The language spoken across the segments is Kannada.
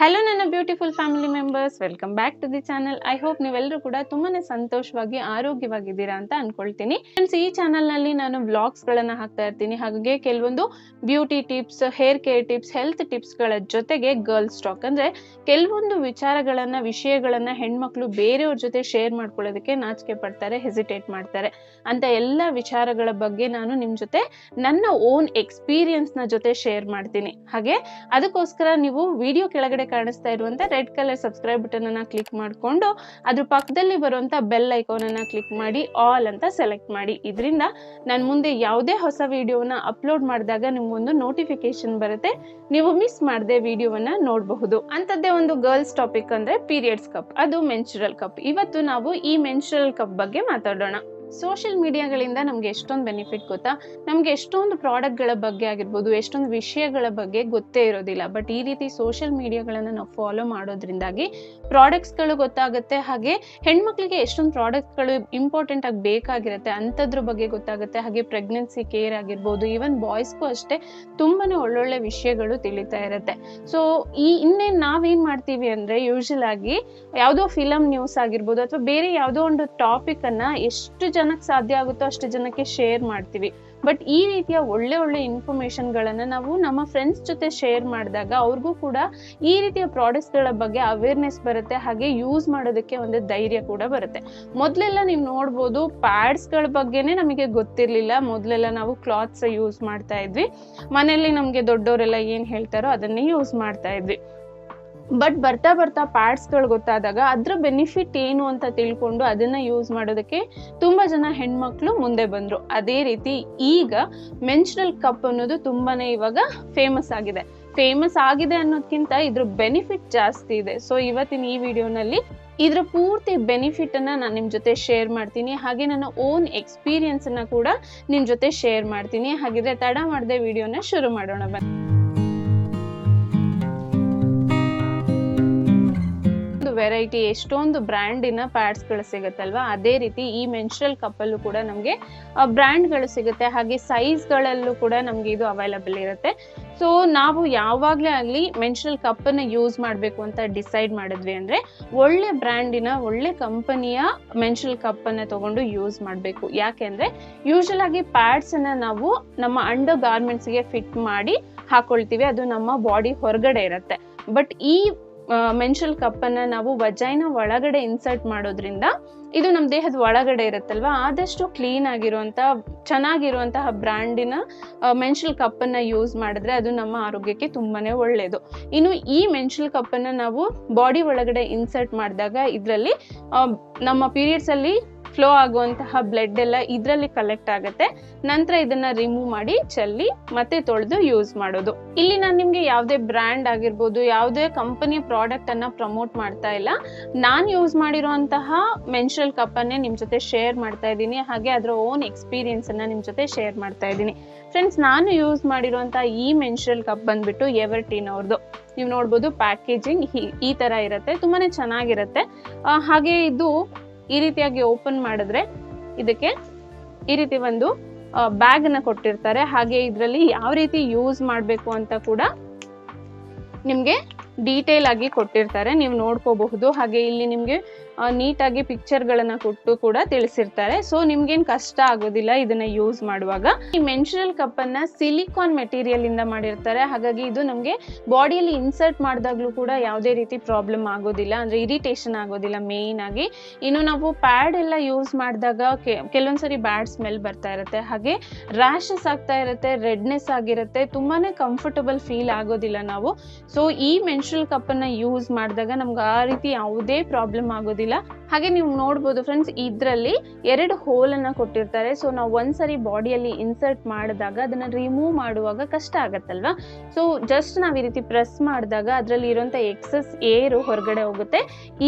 ಹಲೋ ನನ್ನ beautiful family members welcome back to the channel I hope ನೀವೆಲ್ಲರೂ ಕೂಡ ತುಂಬಾನೇ ಸಂತೋಷವಾಗಿ, ಆರೋಗ್ಯವಾಗಿದ್ದೀರಾ ಅಂತ ಅನ್ಕೊಳ್ತೀನಿ. ಫ್ರೆಂಡ್ಸ್ ಈ ಚಾನಲ್ನಲ್ಲಿ ನಾನು ವ್ಲಾಗ್ಸ್ ಗಳನ್ನ ಹಾಕ್ತಾ ಇರ್ತೀನಿ. ಹಾಗೆ ಕೆಲವೊಂದು beauty tips hair care tips health ಟಿಪ್ಸ್ಗಳ ಜೊತೆಗೆ ಗರ್ಲ್ಸ್ ಸ್ಟಾಕ್ ಅಂದ್ರೆ ಕೆಲವೊಂದು ವಿಚಾರಗಳನ್ನ, ವಿಷಯಗಳನ್ನ ಹೆಣ್ಮಕ್ಳು ಬೇರೆಯವ್ರ ಜೊತೆ ಶೇರ್ ಮಾಡ್ಕೊಳ್ಳೋದಕ್ಕೆ ನಾಚಿಕೆ ಪಡ್ತಾರೆ ಹೆಸಿಟೇಟ್ ಮಾಡ್ತಾರೆ. ಅಂತ ಎಲ್ಲ ವಿಚಾರಗಳ ಬಗ್ಗೆ ನಾನು ನಿಮ್ ಜೊತೆ, ನನ್ನ ಓನ್ ಎಕ್ಸ್ಪೀರಿಯನ್ಸ್ನ ಜೊತೆ ಶೇರ್ ಮಾಡ್ತೀನಿ. ಹಾಗೆ ಅದಕ್ಕೋಸ್ಕರ ನೀವು ವಿಡಿಯೋ ಕೆಳಗಡೆ ಕಾಣಿಸ್ತಾ ಇರುವಂತ ರೆಡ್ ಕಲರ್ ಸಬ್ಸ್ಕ್ರೈಬ್ ಅನ್ನ ಕ್ಲಿಕ್ ಮಾಡಿಕೊಂಡು ಅದ್ರ ಪಕ್ಕದಲ್ಲಿ ಬರುವಂತ ಬೆಲ್ ಐಕಾನ್ ಅನ್ನ ಕ್ಲಿಕ್ ಮಾಡಿ ಆಲ್ ಅಂತ ಸೆಲೆಕ್ಟ್ ಮಾಡಿ. ಇದರಿಂದ ನಾನು ಮುಂದೆ ಯಾವುದೇ ಹೊಸ ವಿಡಿಯೋನ ಅಪ್ಲೋಡ್ ಮಾಡಿದಾಗ ನಿಮ್ಗೊಂದು ನೋಟಿಫಿಕೇಶನ್ ಬರುತ್ತೆ. ನೀವು ಮಿಸ್ ಮಾಡದೆ ವಿಡಿಯೋವನ್ನ ನೋಡಬಹುದು. ಅಂತದ್ದೇ ಒಂದು ಗರ್ಲ್ಸ್ ಟಾಪಿಕ್ ಅಂದ್ರೆ ಪೀರಿಯಡ್ಸ್ ಕಪ್ ಅದು ಮೆನ್ಚುರಲ್ ಕಪ್ ಇವತ್ತು ನಾವು ಈ ಮೆನ್ಚುರಲ್ ಕಪ್ ಬಗ್ಗೆ ಮಾತಾಡೋಣ. ಸೋಷಿಯಲ್ ಮೀಡಿಯಾಗಳಿಂದ ನಮ್ಗೆ ಎಷ್ಟೊಂದು ಬೆನಿಫಿಟ್ ಗೊತ್ತಾ? ನಮ್ಗೆ ಎಷ್ಟೊಂದು ಪ್ರಾಡಕ್ಟ್ಗಳ ಬಗ್ಗೆ ಆಗಿರ್ಬೋದು, ಎಷ್ಟೊಂದು ವಿಷಯಗಳ ಬಗ್ಗೆ ಗೊತ್ತೇ ಇರೋದಿಲ್ಲ. ಬಟ್ ಈ ರೀತಿ ಸೋಷಿಯಲ್ ಮೀಡಿಯಾಗಳನ್ನ ನಾವು ಫಾಲೋ ಮಾಡೋದ್ರಿಂದಾಗಿ ಪ್ರಾಡಕ್ಟ್ಸ್ಗಳು ಗೊತ್ತಾಗುತ್ತೆ. ಹಾಗೆ ಹೆಣ್ಮಕ್ಳಿಗೆ ಎಷ್ಟೊಂದು ಪ್ರಾಡಕ್ಟ್ಗಳು ಇಂಪಾರ್ಟೆಂಟ್ ಆಗಿ ಬೇಕಾಗಿರುತ್ತೆ, ಅಂಥದ್ರ ಬಗ್ಗೆ ಗೊತ್ತಾಗುತ್ತೆ. ಹಾಗೆ ಪ್ರೆಗ್ನೆನ್ಸಿ ಕೇರ್ ಆಗಿರ್ಬೋದು ಈವನ್ ಬಾಯ್ಸ್ಗೂ ಅಷ್ಟೇ ತುಂಬಾನೇ ಒಳ್ಳೊಳ್ಳೆ ವಿಷಯಗಳು ತಿಳಿತಾ ಇರುತ್ತೆ. ಸೊ ಈ ಇನ್ನೇನು ನಾವೇನ್ ಮಾಡ್ತೀವಿ ಅಂದ್ರೆ ಯೂಶಲ್ ಆಗಿ ಯಾವುದೋ ಫಿಲಮ್ ನ್ಯೂಸ್ ಆಗಿರ್ಬೋದು, ಅಥವಾ ಬೇರೆ ಯಾವುದೋ ಒಂದು ಟಾಪಿಕ್ ಅನ್ನ ಎಷ್ಟು ಜನಕ್ಕೆ ಸಾಧ್ಯ ಆಗುತ್ತೋ ಅಷ್ಟು ಜನಕ್ಕೆ ಶೇರ್ ಮಾಡ್ತೀವಿ. ಬಟ್ ಈ ರೀತಿಯ ಒಳ್ಳೆ ಒಳ್ಳೆ ಇನ್ಫಾರ್ಮೇಶನ್ ಗಳನ್ನ ನಾವು ನಮ್ಮ ಫ್ರೆಂಡ್ಸ್ ಜೊತೆ ಶೇರ್ ಮಾಡಿದಾಗ ಅವ್ರಿಗೂ ಕೂಡ ಈ ರೀತಿಯ ಪ್ರಾಡಕ್ಟ್ಸ್ಗಳ ಬಗ್ಗೆ ಅವೇರ್ನೆಸ್ ಬರುತ್ತೆ. ಹಾಗೆ ಯೂಸ್ ಮಾಡೋದಕ್ಕೆ ಒಂದು ಧೈರ್ಯ ಕೂಡ ಬರುತ್ತೆ. ಮೊದಲೆಲ್ಲ ನೀವು ನೋಡ್ಬೋದು ಪ್ಯಾಡ್ಸ್ಗಳ ಬಗ್ಗೆನೇ ನಮಗೆ ಗೊತ್ತಿರಲಿಲ್ಲ. ಮೊದಲೆಲ್ಲ ನಾವು ಕ್ಲಾತ್ಸ್ ಯೂಸ್ ಮಾಡ್ತಾ ಇದ್ವಿ. ಮನೆಯಲ್ಲಿ ನಮಗೆ ದೊಡ್ಡವರೆಲ್ಲ ಏನು ಹೇಳ್ತಾರೋ ಅದನ್ನೇ ಯೂಸ್ ಮಾಡ್ತಾ ಇದ್ವಿ. ಬಟ್ ಬರ್ತಾ ಬರ್ತಾ ಪ್ಯಾಡ್ಸ್ಗಳು ಗೊತ್ತಾದಾಗ ಅದ್ರ ಬೆನಿಫಿಟ್ ಏನು ಅಂತ ತಿಳ್ಕೊಂಡು ಅದನ್ನ ಯೂಸ್ ಮಾಡೋದಕ್ಕೆ ತುಂಬಾ ಜನ ಹೆಣ್ಮಕ್ಳು ಮುಂದೆ ಬಂದ್ರು. ಅದೇ ರೀತಿ ಈಗ ಮೆನ್ಷನಲ್ ಕಪ್ ಅನ್ನೋದು ತುಂಬಾನೇ ಇವಾಗ ಫೇಮಸ್ ಆಗಿದೆ. ಫೇಮಸ್ ಆಗಿದೆ ಅನ್ನೋದಕ್ಕಿಂತ ಇದ್ರ ಬೆನಿಫಿಟ್ ಜಾಸ್ತಿ ಇದೆ. ಸೊ ಇವತ್ತಿನ ಈ ವಿಡಿಯೋನಲ್ಲಿ ಇದ್ರ ಪೂರ್ತಿ ಬೆನಿಫಿಟ್ ಅನ್ನ ನಾನು ನಿಮ್ಮ ಜೊತೆ ಶೇರ್ ಮಾಡ್ತೀನಿ. ಹಾಗೆ ನನ್ನ ಓನ್ ಎಕ್ಸ್ಪೀರಿಯನ್ಸ್ ಅನ್ನ ಕೂಡ ನಿಮ್ ಜೊತೆ ಶೇರ್ ಮಾಡ್ತೀನಿ. ಹಾಗಿದ್ರೆ ತಡ ಮಾಡದೆ ವಿಡಿಯೋನ ಶುರು ಮಾಡೋಣ ಬನ್ನಿ. ವೆರೈಟಿ ಎಷ್ಟೊಂದು ಬ್ರ್ಯಾಂಡಿನ ಪ್ಯಾಡ್ಸ್ಗಳು ಸಿಗುತ್ತಲ್ವಾ? ಅದೇ ರೀತಿ ಈ ಮೆನ್ಸ್ಟ್ರಲ್ ಕಪ್ಪಲ್ಲೂ ಕೂಡ ನಮಗೆ ಬ್ರ್ಯಾಂಡ್ಗಳು ಸಿಗುತ್ತೆ. ಹಾಗೆ ಸೈಜ್ಗಳಲ್ಲೂ ಕೂಡ ನಮಗೆ ಇದು ಅವೈಲಬಲ್ ಇರುತ್ತೆ. ಸೊ, ನಾವು ಯಾವಾಗಲೇ ಆಗಲಿ ಮೆನ್ಸ್ಟ್ರಲ್ ಕಪ್ಪನ್ನು ಯೂಸ್ ಮಾಡಬೇಕು ಅಂತ ಡಿಸೈಡ್ ಮಾಡಿದ್ವಿ ಅಂದರೆ, ಒಳ್ಳೆ ಬ್ರ್ಯಾಂಡಿನ, ಒಳ್ಳೆ ಕಂಪನಿಯ ಮೆನ್ಸ್ಟ್ರಲ್ ಕಪ್ಪನ್ನು ತಗೊಂಡು ಯೂಸ್ ಮಾಡಬೇಕು. ಯಾಕೆಂದರೆ ಯೂಶಲ್ ಆಗಿ ಪ್ಯಾಡ್ಸನ್ನು ನಾವು ನಮ್ಮ ಅಂಡರ್ ಗಾರ್ಮೆಂಟ್ಸ್ಗೆ ಫಿಟ್ ಮಾಡಿ ಹಾಕೊಳ್ತೀವಿ. ಅದು ನಮ್ಮ ಬಾಡಿ ಹೊರಗಡೆ ಇರುತ್ತೆ. ಬಟ್ ಈ ಮೆನ್ಷಲ್ ಕಪ್ಪನ್ನು ನಾವು ವಜೈನ ಒಳಗಡೆ ಇನ್ಸರ್ಟ್ ಮಾಡೋದ್ರಿಂದ ಇದು ನಮ್ಮ ದೇಹದ ಒಳಗಡೆ ಇರುತ್ತಲ್ವ? ಆದಷ್ಟು ಕ್ಲೀನ್ ಆಗಿರುವಂಥ ಚೆನ್ನಾಗಿರುವಂತಹ ಬ್ರ್ಯಾಂಡಿನ ಮೆನ್ಷಲ್ ಕಪ್ಪನ್ನು ಯೂಸ್ ಮಾಡಿದ್ರೆ ಅದು ನಮ್ಮ ಆರೋಗ್ಯಕ್ಕೆ ತುಂಬಾನೇ ಒಳ್ಳೆಯದು ಇನ್ನು ಈ ಮೆನ್ಷಲ್ ಕಪ್ಪನ್ನು ನಾವು ಬಾಡಿ ಒಳಗಡೆ ಇನ್ಸರ್ಟ್ ಮಾಡಿದಾಗ ಇದರಲ್ಲಿ ನಮ್ಮ ಪೀರಿಯಡ್ಸಲ್ಲಿ ಫ್ಲೋ ಆಗುವಂತಹ ಬ್ಲಡ್ ಎಲ್ಲ ಇದರಲ್ಲಿ ಕಲೆಕ್ಟ್ ಆಗುತ್ತೆ. ನಂತರ ಇದನ್ನ ರಿಮೂವ್ ಮಾಡಿ ಚೆಲ್ಲಿ ಮತ್ತೆ ತೊಳೆದು ಯೂಸ್ ಮಾಡೋದು. ಇಲ್ಲಿ ನಾನು ನಿಮ್ಗೆ ಯಾವುದೇ ಬ್ರ್ಯಾಂಡ್ ಆಗಿರ್ಬೋದು, ಯಾವುದೇ ಕಂಪನಿ ಪ್ರಾಡಕ್ಟ್ ಅನ್ನ ಪ್ರಮೋಟ್ ಮಾಡ್ತಾ ಇಲ್ಲ. ನಾನು ಯೂಸ್ ಮಾಡಿರುವಂತಹ ಮೆನ್ಸ್ಟ್ರಲ್ ಕಪ್ ಅನ್ನೇ ನಿಮ್ ಜೊತೆ ಶೇರ್ ಮಾಡ್ತಾ ಇದ್ದೀನಿ. ಹಾಗೆ ಅದರ ಓನ್ ಎಕ್ಸ್ಪೀರಿಯನ್ಸ್ ಅನ್ನ ನಿಮ್ ಜೊತೆ ಶೇರ್ ಮಾಡ್ತಾ ಇದ್ದೀನಿ. ಫ್ರೆಂಡ್ಸ್ ನಾನು ಯೂಸ್ ಮಾಡಿರುವಂತಹ ಈ ಮೆನ್ಸ್ಟ್ರಲ್ ಕಪ್ ಬಂದ್ಬಿಟ್ಟು ಎವರ್ಟೀನ್ ಅವ್ರದ್ದು ನೀವು ನೋಡ್ಬೋದು ಪ್ಯಾಕೇಜಿಂಗ್ ಈ ತರ ಇರುತ್ತೆ. ತುಂಬಾನೇ ಚೆನ್ನಾಗಿರುತ್ತೆ. ಹಾಗೆ ಇದು ಈ ರೀತಿಯಾಗಿ ಓಪನ್ ಮಾಡಿದ್ರೆ ಇದಕ್ಕೆ ಈ ರೀತಿ ಒಂದು ಬ್ಯಾಗ್ನ ಕೊಟ್ಟಿರ್ತಾರೆ. ಹಾಗೆ ಇದರಲ್ಲಿ ಯಾವ ರೀತಿ ಯೂಸ್ ಮಾಡಬೇಕು ಅಂತ ಕೂಡ ನಿಮಗೆ ಡೀಟೇಲ್ ಆಗಿ ಕೊಟ್ಟಿರ್ತಾರೆ. ನೀವು ನೋಡ್ಕೋಬಹುದು. ಹಾಗೆ ಇಲ್ಲಿ ನಿಮಗೆ ನೀಟಾಗಿ ಪಿಕ್ಚರ್ಗಳನ್ನ ಕೊಟ್ಟು ಕೂಡ ತಿಳಿಸಿರ್ತಾರೆ. ಸೊ ನಿಮ್ಗೇನು ಕಷ್ಟ ಆಗೋದಿಲ್ಲ ಇದನ್ನ ಯೂಸ್ ಮಾಡುವಾಗ. ಈ ಮೆನ್ಷನಲ್ ಕಪ್ ಅನ್ನ ಸಿಲಿಕಾನ್ ಮೆಟೀರಿಯಲ್ ಇಂದ ಮಾಡಿರ್ತಾರೆ. ಹಾಗಾಗಿ ಇದು ನಮಗೆ ಬಾಡಿಯಲ್ಲಿ ಇನ್ಸರ್ಟ್ ಮಾಡಿದಾಗ್ಲೂ ಕೂಡ ಯಾವುದೇ ರೀತಿ ಪ್ರಾಬ್ಲಮ್ ಆಗೋದಿಲ್ಲ. ಅಂದ್ರೆ ಇರಿಟೇಷನ್ ಆಗೋದಿಲ್ಲ ಮೇನ್ ಆಗಿ. ಇನ್ನು ನಾವು ಪ್ಯಾಡ್ ಎಲ್ಲ ಯೂಸ್ ಮಾಡಿದಾಗ ಕೆಲವೊಂದ್ಸರಿ ಬ್ಯಾಡ್ ಸ್ಮೆಲ್ ಬರ್ತಾ ಇರುತ್ತೆ. ಹಾಗೆ ರ್ಯಾಶಸ್ ಆಗ್ತಾ ಇರುತ್ತೆ ರೆಡ್ನೆಸ್ ಆಗಿರುತ್ತೆ. ತುಂಬಾನೇ ಕಂಫರ್ಟಬಲ್ ಫೀಲ್ ಆಗೋದಿಲ್ಲ ನಾವು. ಸೊ ಈ ಮೆನ್ಷನಲ್ ಕಪ್ ಅನ್ನ ಯೂಸ್ ಮಾಡಿದಾಗ ನಮ್ಗೆ ಆ ರೀತಿ ಯಾವುದೇ ಪ್ರಾಬ್ಲಮ್ ಆಗೋದಿಲ್ಲ. ಹಾಗೆ ನೀವು ನೋಡ್ಬೋದು ಫ್ರೆಂಡ್ಸ್ ಇದರಲ್ಲಿ ಎರಡು ಹೋಲ್ ಅನ್ನ ಕೊಟ್ಟಿರ್ತಾರೆ. ಸೊ ನಾವು ಒಂದ್ಸರಿ ಬಾಡಿಯಲ್ಲಿ ಇನ್ಸರ್ಟ್ ಮಾಡಿದಾಗ ಅದನ್ನ ರಿಮೂವ್ ಮಾಡುವಾಗ ಕಷ್ಟ ಆಗತ್ತಲ್ವಾ? ಸೊ ಜಸ್ಟ್ ನಾವು ಈ ರೀತಿ ಪ್ರೆಸ್ ಮಾಡಿದಾಗ ಅದರಲ್ಲಿ ಇರುವಂತ ಎಕ್ಸಸ್ ಏರ್ ಹೊರಗಡೆ ಹೋಗುತ್ತೆ.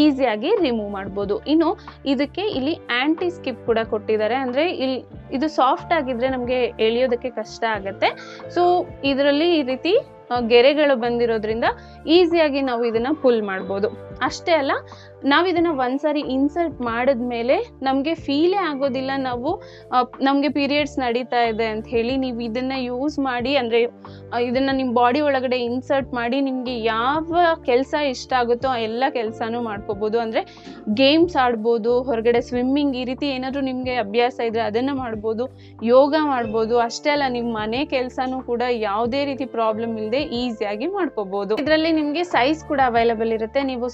ಈಸಿಯಾಗಿ ರಿಮೂವ್ ಮಾಡ್ಬೋದು. ಇನ್ನು ಇದಕ್ಕೆ ಇಲ್ಲಿ ಆಂಟಿ ಸ್ಕಿಪ್ ಕೂಡ ಕೊಟ್ಟಿದ್ದಾರೆ. ಅಂದ್ರೆ ಇಲ್ಲಿ ಇದು ಸಾಫ್ಟ್ ಆಗಿದ್ರೆ ನಮಗೆ ಎಳೆಯೋದಕ್ಕೆ ಕಷ್ಟ ಆಗತ್ತೆ. ಸೊ ಇದರಲ್ಲಿ ಈ ರೀತಿ ಗೆರೆಗಳು ಬಂದಿರೋದ್ರಿಂದ ಈಸಿಯಾಗಿ ನಾವು ಇದನ್ನ ಪುಲ್ ಮಾಡ್ಬೋದು. ಅಷ್ಟೇ ಅಲ್ಲ, ನಾವು ಇದನ್ನ ಒಂದ್ಸರಿ ಇನ್ಸರ್ಟ್ ಮಾಡಿದ್ಮೇಲೆ ನಮಗೆ ಫೀಲೇ ಆಗೋದಿಲ್ಲ, ನಾವು ನಮಗೆ ಪೀರಿಯಡ್ಸ್ ನಡೀತಾ ಇದೆ ಅಂತ ಹೇಳಿ ನೀವು ಇದನ್ನು ಯೂಸ್ ಮಾಡಿ, ಅಂದರೆ ಇದನ್ನು ನಿಮ್ಮ ಬಾಡಿ ಒಳಗಡೆ ಇನ್ಸರ್ಟ್ ಮಾಡಿ, ನಿಮಗೆ ಯಾವ ಕೆಲಸ ಇಷ್ಟ ಆಗುತ್ತೋ ಆ ಎಲ್ಲ ಕೆಲಸನೂ ಮಾಡ್ಕೋಬೋದು. ಅಂದರೆ ಗೇಮ್ಸ್ ಆಡ್ಬೋದು, ಹೊರಗಡೆ ಸ್ವಿಮ್ಮಿಂಗ್ ಈ ರೀತಿ ಏನಾದರೂ ನಿಮಗೆ ಅಭ್ಯಾಸ ಇದ್ದರೆ ಅದನ್ನು ಮಾಡ್ಬೋದು, ಯೋಗ ಮಾಡ್ಬೋದು, ಅಷ್ಟೇ ಅಲ್ಲ ನಿಮ್ಮ ಮನೆ ಕೆಲಸನೂ ಕೂಡ ಯಾವುದೇ ರೀತಿ ಪ್ರಾಬ್ಲಮ್ ಇಲ್ಲದೆ ಈಸಿಯಾಗಿ ಮಾಡ್ಕೋಬೋದು. ಇದರಲ್ಲಿ ನಿಮಗೆ ಸೈಜ್ ಕೂಡ ಅವೈಲಬಲ್ ಇರುತ್ತೆ, ನೀವು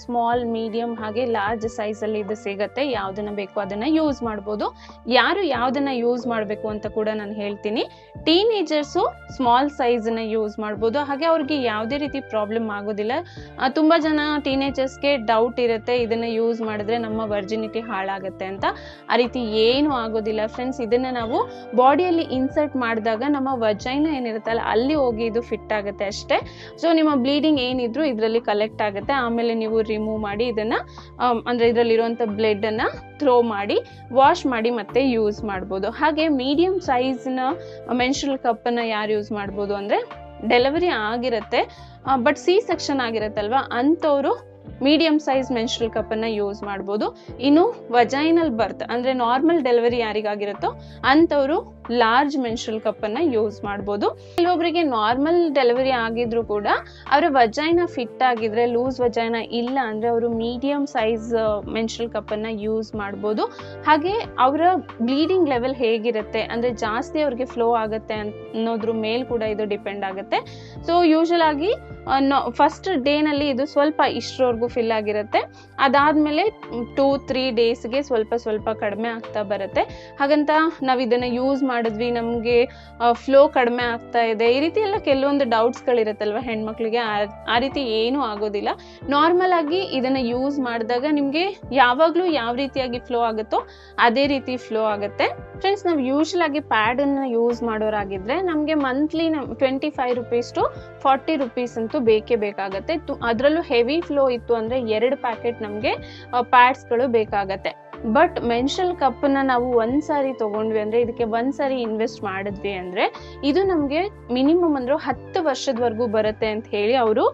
ಮೀಡಿಯಂ ಹಾಗೆ ಲಾರ್ಜ್ ಅಲ್ಲಿ ಇದು ಸಿಗುತ್ತೆ. ಯಾವ್ದನ್ನ ಬೇಕು ಅದನ್ನ ಯೂಸ್ ಮಾಡ್ಬೋದು. ಯಾರು ಯಾವ್ದನ್ನ ಯೂಸ್ ಮಾಡಬೇಕು ಅಂತ ಕೂಡ ನಾನು ಹೇಳ್ತೀನಿ. ಟೀನೇಜರ್ಸು ಸ್ಮಾಲ್ ಸೈಜನ್ನ ಯೂಸ್ ಮಾಡ್ಬೋದು. ಹಾಗೆ ಅವ್ರಿಗೆ ಯಾವುದೇ ರೀತಿ ಪ್ರಾಬ್ಲಮ್ ಆಗೋದಿಲ್ಲ. ತುಂಬಾ ಜನ ಟೀನೇಜರ್ಸ್ಗೆ ಡೌಟ್ ಇರುತ್ತೆ. ಇದನ್ನ ಯೂಸ್ ಮಾಡಿದ್ರೆ ನಮ್ಮ ವರ್ಜಿನಿಟಿ ಹಾಳಾಗುತ್ತೆ ಅಂತ. ಆ ರೀತಿ ಏನು ಆಗೋದಿಲ್ಲ. ಫ್ರೆಂಡ್ಸ್ ಇದನ್ನ ನಾವು ಬಾಡಿಯಲ್ಲಿ ಇನ್ಸರ್ಟ್ ಮಾಡಿದಾಗ ನಮ್ಮ ವಜೈನ ಏನಿರುತ್ತಲ್ಲ, ಅಲ್ಲಿ ಹೋಗಿ ಇದು ಫಿಟ್ ಆಗುತ್ತೆ ಅಷ್ಟೇ. ಸೊ ನಿಮ್ಮ ಬ್ಲೀಡಿಂಗ್ ಏನಿದ್ರು ಇದರಲ್ಲಿ ಕಲೆಕ್ಟ್ ಆಗುತ್ತೆ. ಆಮೇಲೆ ನೀವು ರಿಮೂವ್ ಮಾಡಿ ಇದನ್ನ ಅಂದ್ರೆ ಇದರಲ್ಲಿರುವಂಥ ಬ್ಲೆಡ್ ಅನ್ನ ಥ್ರೋ ಮಾಡಿ ವಾಶ್ ಮಾಡಿ ಮತ್ತೆ ಯೂಸ್ ಮಾಡ್ಬೋದು. ಹಾಗೆ ಮೀಡಿಯಂ ಸೈಜ್ನ ಕಪ್ ಕಪ್ಪನ್ನು ಯಾರು ಯೂಸ್ ಮಾಡ್ಬೋದು ಅಂದರೆ ಡೆಲಿವರಿ ಆಗಿರುತ್ತೆ. ಬಟ್ ಸಿ ಸೆಕ್ಷನ್ ಆಗಿರುತ್ತಲ್ವ, ಅಂಥವರು ಮೀಡಿಯಂ ಸೈಜ್ ಮೆನ್ಸ್ಟ್ರಲ್ ಕಪ್ಪನ್ನು ಯೂಸ್ ಮಾಡ್ಬೋದು. ಇನ್ನು ವಜೈನಲ್ ಬರ್ತ್ ಅಂದ್ರೆ ನಾರ್ಮಲ್ ಡೆಲಿವರಿ ಯಾರಿಗಾಗಿರುತ್ತೋ ಅಂಥವ್ರು ಲಾರ್ಜ್ ಮೆನ್ಸ್ಟ್ರಲ್ ಅನ್ನ ಯೂಸ್ ಮಾಡ್ಬೋದು. ಕೆಲವೊಬ್ಬರಿಗೆ ನಾರ್ಮಲ್ ಡೆಲಿವರಿ ಆಗಿದ್ರು ಕೂಡ ಅವರ ವಜೈನ ಫಿಟ್ ಆಗಿದ್ರೆ ಲೂಸ್ ವಜೈನ ಇಲ್ಲ ಅಂದ್ರೆ ಅವರು ಮೀಡಿಯಂ ಸೈಜ್ ಮೆನ್ಸ್ಟ್ರಲ್ ಅನ್ನ ಯೂಸ್ ಮಾಡ್ಬೋದು. ಹಾಗೆ ಅವರ ಬ್ಲೀಡಿಂಗ್ ಲೆವೆಲ್ ಹೇಗಿರುತ್ತೆ ಅಂದ್ರೆ ಜಾಸ್ತಿ ಅವ್ರಿಗೆ ಫ್ಲೋ ಆಗುತ್ತೆ ಅನ್ನೋದ್ರ ಮೇಲ್ ಕೂಡ ಇದು ಡಿಪೆಂಡ್ ಆಗುತ್ತೆ. ಸೊ ಯೂಶಲ್ ಆಗಿ ಫಸ್ಟ್ ಡೇನಲ್ಲಿ ಇದು ಸ್ವಲ್ಪ ಇಷ್ಟರವರೆಗೂ ಫಿಲ್ ಆಗಿರುತ್ತೆ. ಅದಾದ್ಮೇಲೆ ಟೂ ತ್ರೀ ಡೇಸ್ಗೆ ಸ್ವಲ್ಪ ಸ್ವಲ್ಪ ಕಡಿಮೆ ಆಗ್ತಾ ಬರುತ್ತೆ. ಹಾಗಂತ ನಾವು ಇದನ್ನ ಯೂಸ್ ಮಾಡಿದ್ವಿ, ನಮಗೆ ಫ್ಲೋ ಕಡಿಮೆ ಆಗ್ತಾ ಇದೆ. ಈ ರೀತಿ ಎಲ್ಲ ಕೆಲವೊಂದು ಡೌಟ್ಸ್ಗಳಿರುತ್ತಲ್ವ ಹೆಣ್ಮಕ್ಳಿಗೆ? ಆ- ರೀತಿ ಏನೂ ಆಗೋದಿಲ್ಲ. ನಾರ್ಮಲ್ ಆಗಿ ಇದನ್ನು ಯೂಸ್ ಮಾಡಿದಾಗ ನಿಮಗೆ ಯಾವಾಗಲೂ ಯಾವ ರೀತಿಯಾಗಿ ಫ್ಲೋ ಆಗುತ್ತೋ ಅದೇ ರೀತಿ ಫ್ಲೋ ಆಗುತ್ತೆ. ಫ್ರೆಂಡ್ಸ್ ನಾವು ಯೂಶಲ್ ಆಗಿ ಪ್ಯಾಡನ್ನು ಯೂಸ್ ಮಾಡೋರಾಗಿದ್ರೆ ನಮಗೆ ಮಂತ್ಲಿ ನಮ್ಮ twenty five rupees to forty rupees ಅಂತೂ ಬೇಕೇ ಬೇಕಾಗುತ್ತೆ. ಅದರಲ್ಲೂ ಹೆವಿ ಫ್ಲೋ ಇತ್ತು ಅಂದರೆ ಎರಡು ಪ್ಯಾಕೆಟ್ ನಮಗೆ ಪ್ಯಾಡ್ಸ್ಗಳು ಬೇಕಾಗತ್ತೆ. ಬಟ್ ಮೆನ್ಷಲ್ ಕಪ್ಪನ್ನ ನಾವು ಒಂದ್ಸಾರಿ ತಗೊಂಡ್ವಿ ಅಂದ್ರೆ ಇದಕ್ಕೆ ಒಂದ್ಸಾರಿ ಇನ್ವೆಸ್ಟ್ ಮಾಡಿದ್ವಿ ಅಂದ್ರೆ ಇದು ನಮಗೆ ಮಿನಿಮಮ್ ಅಂದ್ರೆ ಹತ್ತು ವರ್ಷದವರೆಗೂ ಬರುತ್ತೆ ಅಂತ ಹೇಳಿ ಅವರು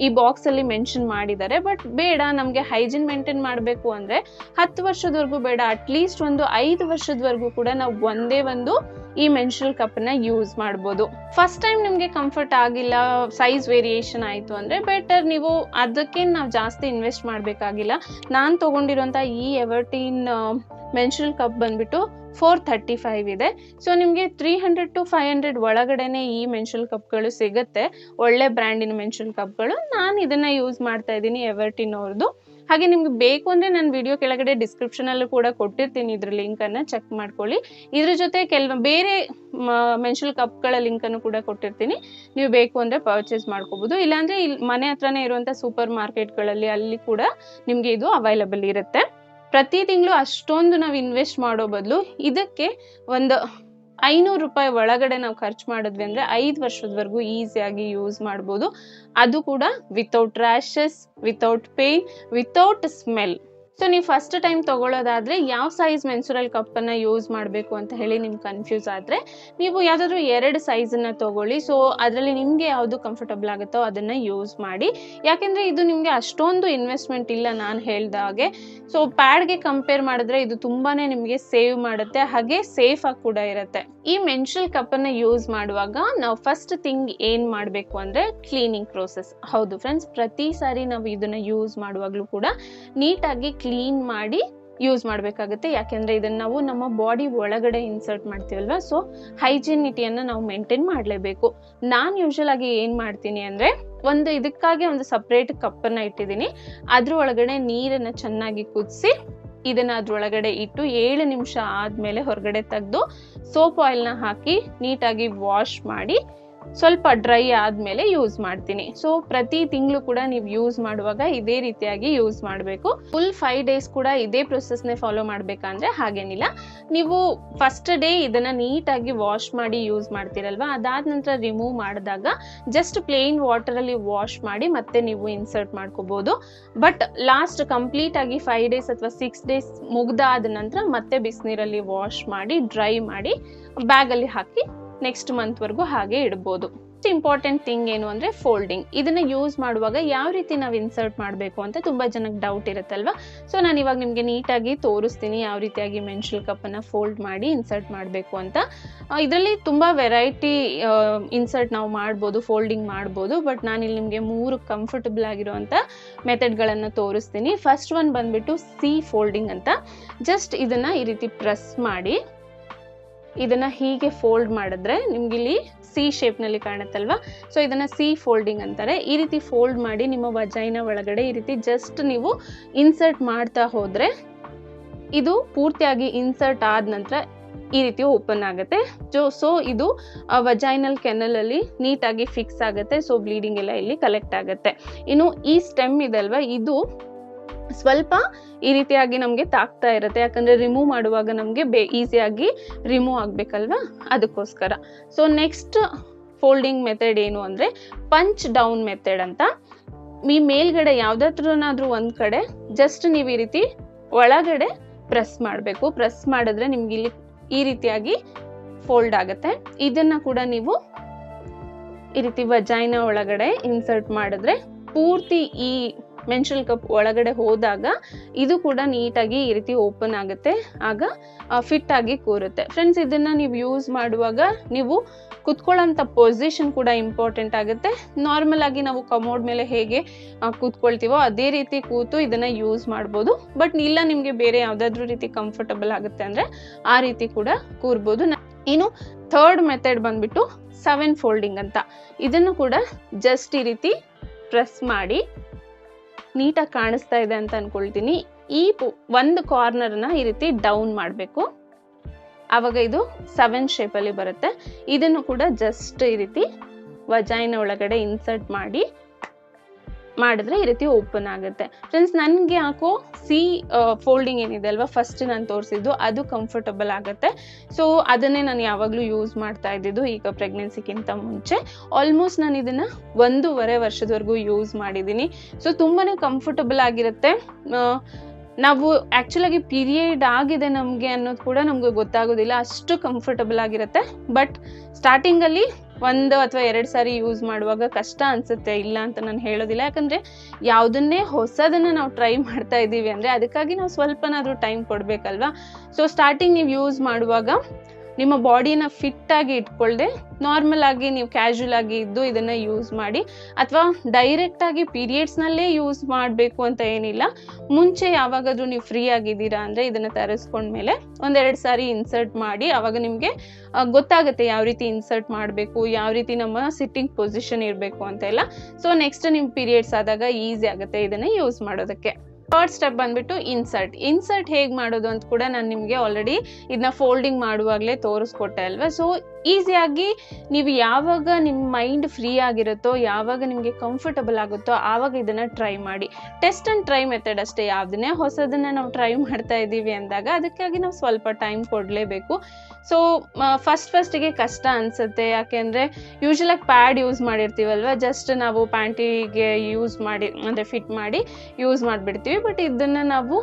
ಈ ಬಾಕ್ಸ್ ಅಲ್ಲಿ ಮೆನ್ಷನ್ ಮಾಡಿದ್ದಾರೆ. ಬಟ್ ಬೇಡ, ನಮಗೆ ಹೈಜಿನ್ ಮೇಂಟೈನ್ ಮಾಡಬೇಕು ಅಂದ್ರೆ ಹತ್ತು ವರ್ಷದವರೆಗೂ ಬೇಡ ಅಟ್ಲೀಸ್ಟ್ ಒಂದು ಐದು ವರ್ಷದವರೆಗೂ ಕೂಡ ನಾವು ಒಂದೇ ಒಂದು ಈ ಮೆನ್ಷಲ್ ಕಪ್ನ ಯೂಸ್ ಮಾಡ್ಬೋದು. ಫಸ್ಟ್ ಟೈಮ್ ನಿಮಗೆ ಕಂಫರ್ಟ್ ಆಗಿಲ್ಲ ಸೈಜ್ ವೇರಿಯೇಷನ್ ಆಯಿತು ಅಂದರೆ ಬೆಟರ್ ನೀವು ಅದಕ್ಕೆ ನಾವು ಜಾಸ್ತಿ ಇನ್ವೆಸ್ಟ್ ಮಾಡಬೇಕಾಗಿಲ್ಲ. ನಾನು ತೊಗೊಂಡಿರೋಂಥ ಈ ಎವರ್ಟೀನ್ ಮೆನ್ಸ್ಟ್ರಲ್ ಕಪ್ ಬಂದ್ಬಿಟ್ಟು ಫೋರ್ ಥರ್ಟಿ ಫೈವ್ ಇದೆ. ಸೊ ನಿಮಗೆ three hundred to five hundred ಒಳಗಡೆನೆ ಈ ಕಪ್ ಕಪ್ಗಳು ಸಿಗುತ್ತೆ. ಒಳ್ಳೆ ಬ್ರ್ಯಾಂಡಿನ ಕಪ್ ಕಪ್ಗಳು ನಾನು ಇದನ್ನು ಯೂಸ್ ಮಾಡ್ತಾ ಇದ್ದೀನಿ ಎವರ್ಟಿನ್ ಅವ್ರದ್ದು ಹಾಗೆ ನಿಮ್ಗೆ ಬೇಕು ಅಂದ್ರೆ ನಾನು ವಿಡಿಯೋ ಕೆಳಗಡೆ ಡಿಸ್ಕ್ರಿಪ್ಷನಲ್ಲೂ ಕೂಡ ಕೊಟ್ಟಿರ್ತೀನಿ ಇದ್ರ ಲಿಂಕನ್ನು ಚೆಕ್ ಮಾಡ್ಕೊಳ್ಳಿ. ಇದ್ರ ಜೊತೆ ಕೆಲವು, ಬೇರೆ ಮೆನ್ಸ್ಟ್ರಲ್ ಕಪ್ಗಳ ಲಿಂಕನ್ನು ಕೂಡ ಕೊಟ್ಟಿರ್ತೀನಿ. ನೀವು ಬೇಕು ಅಂದ್ರೆ ಪರ್ಚೇಸ್ ಮಾಡ್ಕೋಬಹುದು ಇಲ್ಲಾಂದ್ರೆ ಇಲ್ಲಿ ಮನೆ ಹತ್ರನೇ ಇರುವಂತ ಸೂಪರ್ ಮಾರ್ಕೆಟ್ಗಳಲ್ಲಿ ಅಲ್ಲಿ ಕೂಡ ನಿಮಗೆ ಇದು ಅವೈಲಬಲ್ ಇರುತ್ತೆ. ಪ್ರತಿ ತಿಂಗಳು ಅಷ್ಟೊಂದು ನಾವು ಇನ್ವೆಸ್ಟ್ ಮಾಡೋ ಬದಲು ಇದಕ್ಕೆ ಒಂದು ಐನೂರು ರೂಪಾಯಿ ಒಳಗಡೆ ನಾವು ಖರ್ಚು ಮಾಡಿದ್ವಿ ಅಂದ್ರೆ ಐದು ವರ್ಷದವರೆಗೂ ಈಸಿಯಾಗಿ ಯೂಸ್ ಮಾಡ್ಬೋದು. ಅದು ಕೂಡ without rashes without pain without smell so ನೀವು ಫಸ್ಟ್ ಟೈಮ್ ತಗೊಳ್ಳೋದಾದ್ರೆ ಯಾವ ಸೈಜ್ ಮೆನ್ಸುರಲ್ ಕಪ್ಪನ್ನು ಯೂಸ್ ಮಾಡಬೇಕು ಅಂತ ಹೇಳಿ ನಿಮ್ಗೆ ಕನ್ಫ್ಯೂಸ್ ಆದರೆ ನೀವು ಯಾವುದಾದ್ರೂ ಎರಡು ಸೈಜನ್ನು ತಗೊಳ್ಳಿ. ಸೊ ಅದರಲ್ಲಿ ನಿಮಗೆ ಯಾವುದು ಕಂಫರ್ಟಬಲ್ ಆಗುತ್ತೋ ಅದನ್ನು ಯೂಸ್ ಮಾಡಿ. ಯಾಕೆಂದರೆ ಇದು ನಿಮಗೆ ಅಷ್ಟೊಂದು ಇನ್ವೆಸ್ಟ್ಮೆಂಟ್ ಇಲ್ಲ ನಾನು ಹೇಳ್ದ ಹಾಗೆ. ಸೊ ಪ್ಯಾಡ್ಗೆ ಕಂಪೇರ್ ಮಾಡಿದ್ರೆ ಇದು ತುಂಬಾ ನಿಮಗೆ ಸೇವ್ ಮಾಡುತ್ತೆ, ಹಾಗೆ ಸೇಫ್ ಆಗಿ ಕೂಡ ಇರುತ್ತೆ. ಈ ಮೆನ್ಸುರಲ್ ಕಪ್ಪನ್ನು ಯೂಸ್ ಮಾಡುವಾಗ ನಾವು ಫಸ್ಟ್ ಥಿಂಗ್ ಏನು ಮಾಡಬೇಕು ಅಂದರೆ ಕ್ಲೀನಿಂಗ್ ಪ್ರೋಸೆಸ್ ಹೌದು ಫ್ರೆಂಡ್ಸ್ ಪ್ರತಿ ಸಾರಿ ನಾವು ಇದನ್ನು ಯೂಸ್ ಮಾಡುವಾಗಲೂ ಕೂಡ ನೀಟಾಗಿ ಕ್ಲೀನ್ ಮಾಡಿ ಯೂಸ್ ಮಾಡಬೇಕಾಗುತ್ತೆ. ಯಾಕೆಂದ್ರೆ ಇದನ್ನು ನಾವು ನಮ್ಮ ಬಾಡಿ ಒಳಗಡೆ ಇನ್ಸರ್ಟ್ ಮಾಡ್ತೀವಲ್ವ? ಸೊ ಹೈಜಿನಿಟಿಯನ್ನು ನಾವು ಮೇಂಟೈನ್ ಮಾಡಲೇಬೇಕು. ನಾನು ಯೂಶಲ್ ಆಗಿ ಏನು ಮಾಡ್ತೀನಿ ಅಂದರೆ, ಒಂದು ಇದಕ್ಕಾಗಿ ಒಂದು ಸಪ್ರೇಟ್ ಕಪ್ಪನ್ನು ಇಟ್ಟಿದ್ದೀನಿ. ಅದ್ರ ಒಳಗಡೆ ನೀರನ್ನು ಚೆನ್ನಾಗಿ ಕುದಿಸಿ, ಇದನ್ನ ಅದ್ರೊಳಗಡೆ ಇಟ್ಟು ಏಳು ನಿಮಿಷ ಆದಮೇಲೆ ಹೊರಗಡೆ ತೆಗೆದು ಸೋಪ್ ಆಯಿಲ್ನ ಹಾಕಿ ನೀಟಾಗಿ ವಾಶ್ ಮಾಡಿ ಸ್ವಲ್ಪ ಡ್ರೈ ಆದಮೇಲೆ ಯೂಸ್ ಮಾಡ್ತೀನಿ. ಸೊ ಪ್ರತಿ ತಿಂಗಳು ಕೂಡ ನೀವು ಯೂಸ್ ಮಾಡುವಾಗ ಇದೇ ರೀತಿಯಾಗಿ ಯೂಸ್ ಮಾಡಬೇಕು. ಫುಲ್ ಫೈವ್ ಡೇಸ್ ಕೂಡ ಇದೇ ಪ್ರೊಸೆಸ್ನೇ ಫಾಲೋ ಮಾಡಬೇಕಂದ್ರೆ ಹಾಗೇನಿಲ್ಲ. ನೀವು ಫಸ್ಟ್ ಡೇ ಇದನ್ನು ನೀಟಾಗಿ ವಾಶ್ ಮಾಡಿ ಯೂಸ್ ಮಾಡ್ತೀರಲ್ವಾ? ಅದಾದ ನಂತರ ರಿಮೂವ್ ಮಾಡಿದಾಗ ಜಸ್ಟ್ ಪ್ಲೇನ್ ವಾಟರಲ್ಲಿ ವಾಶ್ ಮಾಡಿ ಮತ್ತೆ ನೀವು ಇನ್ಸರ್ಟ್ ಮಾಡ್ಕೋಬೋದು. ಬಟ್ ಲಾಸ್ಟ್ ಕಂಪ್ಲೀಟ್ ಆಗಿ ಫೈವ್ ಡೇಸ್ ಅಥವಾ ಸಿಕ್ಸ್ ಡೇಸ್ ಮುಗ್ದಾದ ನಂತರ ಮತ್ತೆ ಬಿಸಿನೀರಲ್ಲಿ ವಾಶ್ ಮಾಡಿ ಡ್ರೈ ಮಾಡಿ ಬ್ಯಾಗಲ್ಲಿ ಹಾಕಿ ನೆಕ್ಸ್ಟ್ ಮಂತ್ವರೆಗೂ ಹಾಗೆ ಇಡ್ಬೋದು. ಇಂಪಾರ್ಟೆಂಟ್ ಥಿಂಗ್ ಏನು ಅಂದರೆ ಫೋಲ್ಡಿಂಗ್ ಇದನ್ನು ಯೂಸ್ ಮಾಡುವಾಗ ಯಾವ ರೀತಿ ನಾವು ಇನ್ಸರ್ಟ್ ಮಾಡಬೇಕು ಅಂತ ತುಂಬ ಜನಕ್ಕೆ ಡೌಟ್ ಇರುತ್ತಲ್ವ? ಸೊ ನಾನು ಇವಾಗ ನಿಮಗೆ ನೀಟಾಗಿ ತೋರಿಸ್ತೀನಿ ಯಾವ ರೀತಿಯಾಗಿ ಮೆನ್ಷಲ್ ಕಪ್ಪನ್ನು ಫೋಲ್ಡ್ ಮಾಡಿ ಇನ್ಸರ್ಟ್ ಮಾಡಬೇಕು ಅಂತ. ಇದರಲ್ಲಿ ತುಂಬ ವೆರೈಟಿ ಇನ್ಸರ್ಟ್ ನಾವು ಮಾಡ್ಬೋದು ಫೋಲ್ಡಿಂಗ್ ಮಾಡ್ಬೋದು ಬಟ್ ನಾನು ಇಲ್ಲಿ ನಿಮಗೆ ಮೂರು ಕಂಫರ್ಟಬಲ್ ಆಗಿರುವಂಥ ಮೆಥಡ್ಗಳನ್ನು ತೋರಿಸ್ತೀನಿ. ಫಸ್ಟ್ ಒನ್ ಬಂದ್ಬಿಟ್ಟು ಸಿ ಫೋಲ್ಡಿಂಗ್ ಅಂತ. ಜಸ್ಟ್ ಇದನ್ನು ಈ ರೀತಿ ಪ್ರೆಸ್ ಮಾಡಿ. ಇದನ್ನ ಹೀಗೆ ಫೋಲ್ಡ್ ಮಾಡಿದ್ರೆ ನಿಮಗಿಲ್ಲಿ ಸಿ ಶೇಪ್ನಲ್ಲಿ ಕಾಣುತ್ತಲ್ವಾ? ಸೊ ಇದನ್ನ ಸಿ ಫೋಲ್ಡಿಂಗ್ ಅಂತಾರೆ. ಈ ರೀತಿ ಫೋಲ್ಡ್ ಮಾಡಿ ನಿಮ್ಮ ವಜೈನ ಒಳಗಡೆ ಈ ರೀತಿ ಜಸ್ಟ್ ನೀವು ಇನ್ಸರ್ಟ್ ಮಾಡ್ತಾ ಹೋದರೆ ಇದು ಪೂರ್ತಿಯಾಗಿ ಇನ್ಸರ್ಟ್ ಆದ ನಂತರ ಈ ರೀತಿ ಓಪನ್ ಆಗುತ್ತೆ. ಜೋ ಸೊ ಇದು ವಜೈನಲ್ ಕೆನಲಲ್ಲಿ ನೀಟಾಗಿ ಫಿಕ್ಸ್ ಆಗುತ್ತೆ. ಸೊ ಬ್ಲೀಡಿಂಗ್ ಎಲ್ಲ ಇಲ್ಲಿ ಕಲೆಕ್ಟ್ ಆಗುತ್ತೆ. ಇನ್ನು ಈ ಸ್ಟೆಮ್ ಇದಲ್ವಾ? ಇದು ಸ್ವಲ್ಪ ಈ ರೀತಿಯಾಗಿ ನಮಗೆ ತಾಕ್ತಾ ಇರುತ್ತೆ. ಯಾಕಂದರೆ ರಿಮೂವ್ ಮಾಡುವಾಗ ನಮಗೆ ಬೇ ಈಸಿಯಾಗಿ ರಿಮೂವ್ ಆಗಬೇಕಲ್ವಾ? ಅದಕ್ಕೋಸ್ಕರ. ಸೊ ನೆಕ್ಸ್ಟ್ ಫೋಲ್ಡಿಂಗ್ ಮೆಥಡ್ ಏನು ಅಂದರೆ ಪಂಚ್ ಡೌನ್ ಮೆಥಡ್ ಅಂತ. ಈ ಮೇಲ್ಗಡೆ ಯಾವುದಾದ್ರನಾದ್ರೂ ಒಂದು ಕಡೆ ಜಸ್ಟ್ ನೀವು ಈ ರೀತಿ ಒಳಗಡೆ ಪ್ರೆಸ್ ಮಾಡಬೇಕು. ಪ್ರೆಸ್ ಮಾಡಿದ್ರೆ ನಿಮ್ಗೆ ಇಲ್ಲಿ ಈ ರೀತಿಯಾಗಿ ಫೋಲ್ಡ್ ಆಗುತ್ತೆ. ಇದನ್ನ ಕೂಡ ನೀವು ಈ ರೀತಿ ವಜಾಯ್ನ ಒಳಗಡೆ ಇನ್ಸರ್ಟ್ ಮಾಡಿದ್ರೆ ಪೂರ್ತಿ ಈ ಮೆನ್ಷಲ್ ಕಪ್ ಒಳಗಡೆ ಹೋದಾಗ ಇದು ಕೂಡ ನೀಟಾಗಿ ಈ ರೀತಿ ಓಪನ್ ಆಗುತ್ತೆ. ಆಗ ಫಿಟ್ ಆಗಿ ಕೂರುತ್ತೆ. ಫ್ರೆಂಡ್ಸ್ ಇದನ್ನ ನೀವು ಯೂಸ್ ಮಾಡುವಾಗ ನೀವು ಕುತ್ಕೊಳ್ಳೋಂಥ ಪೊಸಿಷನ್ ಕೂಡ ಇಂಪಾರ್ಟೆಂಟ್ ಆಗುತ್ತೆ. ನಾರ್ಮಲ್ ಆಗಿ ನಾವು ಕಮೋಡ್ ಮೇಲೆ ಹೇಗೆ ಕೂತ್ಕೊಳ್ತೀವೋ ಅದೇ ರೀತಿ ಕೂತು ಇದನ್ನ ಯೂಸ್ ಮಾಡ್ಬೋದು. ಬಟ್ ಇಲ್ಲ, ನಿಮಗೆ ಬೇರೆ ಯಾವುದಾದ್ರೂ ರೀತಿ ಕಂಫರ್ಟಬಲ್ ಆಗುತ್ತೆ ಅಂದ್ರೆ ಆ ರೀತಿ ಕೂಡ ಕೂರ್ಬೋದು. ಇನ್ನು ಥರ್ಡ್ ಮೆಥಡ್ ಬಂದ್ಬಿಟ್ಟು ಸೆವೆನ್ ಫೋಲ್ಡಿಂಗ್ ಅಂತ. ಇದನ್ನು ಕೂಡ ಜಸ್ಟ್ ಈ ರೀತಿ ಪ್ರೆಸ್ ಮಾಡಿ ನೀಟಾಗಿ ಕಾಣಿಸ್ತಾ ಇದೆ ಅಂತ ಅನ್ಕೊಳ್ತೀನಿ. ಈ ಒಂದು ಕಾರ್ನರ್ನ ಈ ರೀತಿ ಡೌನ್ ಮಾಡಬೇಕು. ಆವಾಗ ಇದು ಸೆವೆನ್ ಶೇಪಲ್ಲಿ ಬರುತ್ತೆ. ಇದನ್ನು ಕೂಡ ಜಸ್ಟ್ ಈ ರೀತಿ ವಜಾಯಿನ ಒಳಗಡೆ ಇನ್ಸರ್ಟ್ ಮಾಡಿ ಮಾಡಿದ್ರೆ ಈ ರೀತಿ ಓಪನ್ ಆಗುತ್ತೆ. ಫ್ರೆಂಡ್ಸ್ ನನಗೆ ಯಾಕೋ ಸಿ ಫೋಲ್ಡಿಂಗ್ ಏನಿದೆ ಅಲ್ವಾ? ಫಸ್ಟ್ ನಾನು ತೋರಿಸಿದ್ದು ಅದು ಕಂಫರ್ಟಬಲ್ ಆಗುತ್ತೆ. ಸೊ ಅದನ್ನೇ ನಾನು ಯಾವಾಗಲೂ ಯೂಸ್ ಮಾಡ್ತಾ ಇದ್ದಿದ್ದು ಈಗ ಪ್ರೆಗ್ನೆನ್ಸಿಗಿಂತ ಮುಂಚೆ. ಆಲ್ಮೋಸ್ಟ್ ನಾನು ಇದನ್ನು ಒಂದೂವರೆ ವರ್ಷದವರೆಗೂ ಯೂಸ್ ಮಾಡಿದ್ದೀನಿ. ಸೊ ತುಂಬಾ ಕಂಫರ್ಟಬಲ್ ಆಗಿರುತ್ತೆ. ನಾವು ಆ್ಯಕ್ಚುಲಾಗಿ ಪೀರಿಯಡ್ ಆಗಿದೆ ನಮಗೆ ಅನ್ನೋದು ಕೂಡ ನಮಗೆ ಗೊತ್ತಾಗೋದಿಲ್ಲ. ಅಷ್ಟು ಕಂಫರ್ಟಬಲ್ ಆಗಿರುತ್ತೆ. ಬಟ್ ಸ್ಟಾರ್ಟಿಂಗಲ್ಲಿ ಒಂದು ಅಥವಾ ಎರಡು ಸಾರಿ ಯೂಸ್ ಮಾಡುವಾಗ ಕಷ್ಟ ಅನ್ಸುತ್ತೆ, ಇಲ್ಲ ಅಂತ ನಾನು ಹೇಳೋದಿಲ್ಲ. ಯಾಕಂದರೆ ಯಾವುದನ್ನೇ ಹೊಸದನ್ನು ನಾವು ಟ್ರೈ ಮಾಡ್ತಾ ಇದ್ದೀವಿ ಅಂದರೆ ಅದಕ್ಕಾಗಿ ನಾವು ಸ್ವಲ್ಪನಾದರೂ ಟೈಮ್ ಕೊಡಬೇಕಲ್ವಾ? ಸೊ ಸ್ಟಾರ್ಟಿಂಗ್ ನೀವು ಯೂಸ್ ಮಾಡುವಾಗ ನಿಮ್ಮ ಬಾಡಿನ ಫಿಟ್ ಆಗಿ ಇಟ್ಕೊಳ್ಳದೆ ನಾರ್ಮಲ್ ಆಗಿ ನೀವು ಕ್ಯಾಶುವಲ್ ಆಗಿ ಇದ್ದು ಇದನ್ನ ಯೂಸ್ ಮಾಡಿ ಅಥವಾ ಡೈರೆಕ್ಟ್ ಆಗಿ ಪೀರಿಯಡ್ಸ್ ನಲ್ಲೇ ಯೂಸ್ ಮಾಡಬೇಕು ಅಂತ ಏನಿಲ್ಲ. ಮುಂಚೆ ಯಾವಾಗಾದ್ರೂ ನೀವು ಫ್ರೀ ಆಗಿದ್ದೀರಾ ಅಂದರೆ ಇದನ್ನು ತರಿಸ್ಕೊಂಡ್ಮೇಲೆ ಒಂದೆರಡು ಸಾರಿ ಇನ್ಸರ್ಟ್ ಮಾಡಿ ಅವಾಗ ನಿಮಗೆ ಗೊತ್ತಾಗುತ್ತೆ ಯಾವ ರೀತಿ ಇನ್ಸರ್ಟ್ ಮಾಡಬೇಕು, ಯಾವ ರೀತಿ ನಮ್ಮ ಸಿಟ್ಟಿಂಗ್ ಪೊಸಿಷನ್ ಇರಬೇಕು ಅಂತ ಎಲ್ಲ ಸೊ ನೆಕ್ಸ್ಟ್ ನಿಮ್ಮ ಪೀರಿಯಡ್ಸ್ ಆದಾಗ ಈಸಿ ಆಗುತ್ತೆ ಇದನ್ನ ಯೂಸ್ ಮಾಡೋದಕ್ಕೆ. ಥರ್ಡ್ ಸ್ಟೆಪ್ ಬಂದ್ಬಿಟ್ಟು ಇನ್ಸರ್ಟ್ ಇನ್ಸರ್ಟ್ ಹೇಗೆ ಮಾಡೋದು ಅಂತ ಕೂಡ ನಾನು ನಿಮಗೆ ಆಲ್ರೆಡಿ ಇದನ್ನ ಫೋಲ್ಡಿಂಗ್ ಮಾಡುವಾಗಲೇ ತೋರಿಸ್ಕೊಟ್ಟೆ ಅಲ್ವಾ? ಸೊ ಈಸಿಯಾಗಿ ನೀವು ಯಾವಾಗ ನಿಮ್ಮ ಮೈಂಡ್ ಫ್ರೀ ಆಗಿರುತ್ತೋ, ಯಾವಾಗ ನಿಮಗೆ ಕಂಫರ್ಟಬಲ್ ಆಗುತ್ತೋ, ಆವಾಗ ಇದನ್ನು ಟ್ರೈ ಮಾಡಿ. ಟೆಸ್ಟ್ ಆ್ಯಂಡ್ ಟ್ರೈ ಮೆಥಡ್ ಅಷ್ಟೇ. ಯಾವುದನ್ನೇ ಹೊಸದನ್ನು ನಾವು ಟ್ರೈ ಮಾಡ್ತಾ ಇದ್ದೀವಿ ಅಂದಾಗ ಅದಕ್ಕಾಗಿ ನಾವು ಸ್ವಲ್ಪ ಟೈಮ್ ಕೊಡಲೇಬೇಕು. ಸೊ ಫಸ್ಟ್ ಫಸ್ಟಿಗೆ ಕಷ್ಟ ಅನಿಸುತ್ತೆ. ಯಾಕೆಂದರೆ ಯೂಶ್ವಲಾಗಿ ಪ್ಯಾಡ್ ಯೂಸ್ ಮಾಡಿರ್ತೀವಲ್ವ? ಜಸ್ಟ್ ನಾವು ಪ್ಯಾಂಟಿಗೆ ಯೂಸ್ ಮಾಡಿ, ಅಂದರೆ ಫಿಟ್ ಮಾಡಿ ಯೂಸ್ ಮಾಡಿಬಿಡ್ತೀವಿ. ಬಟ್ ಇದನ್ನು ನಾವು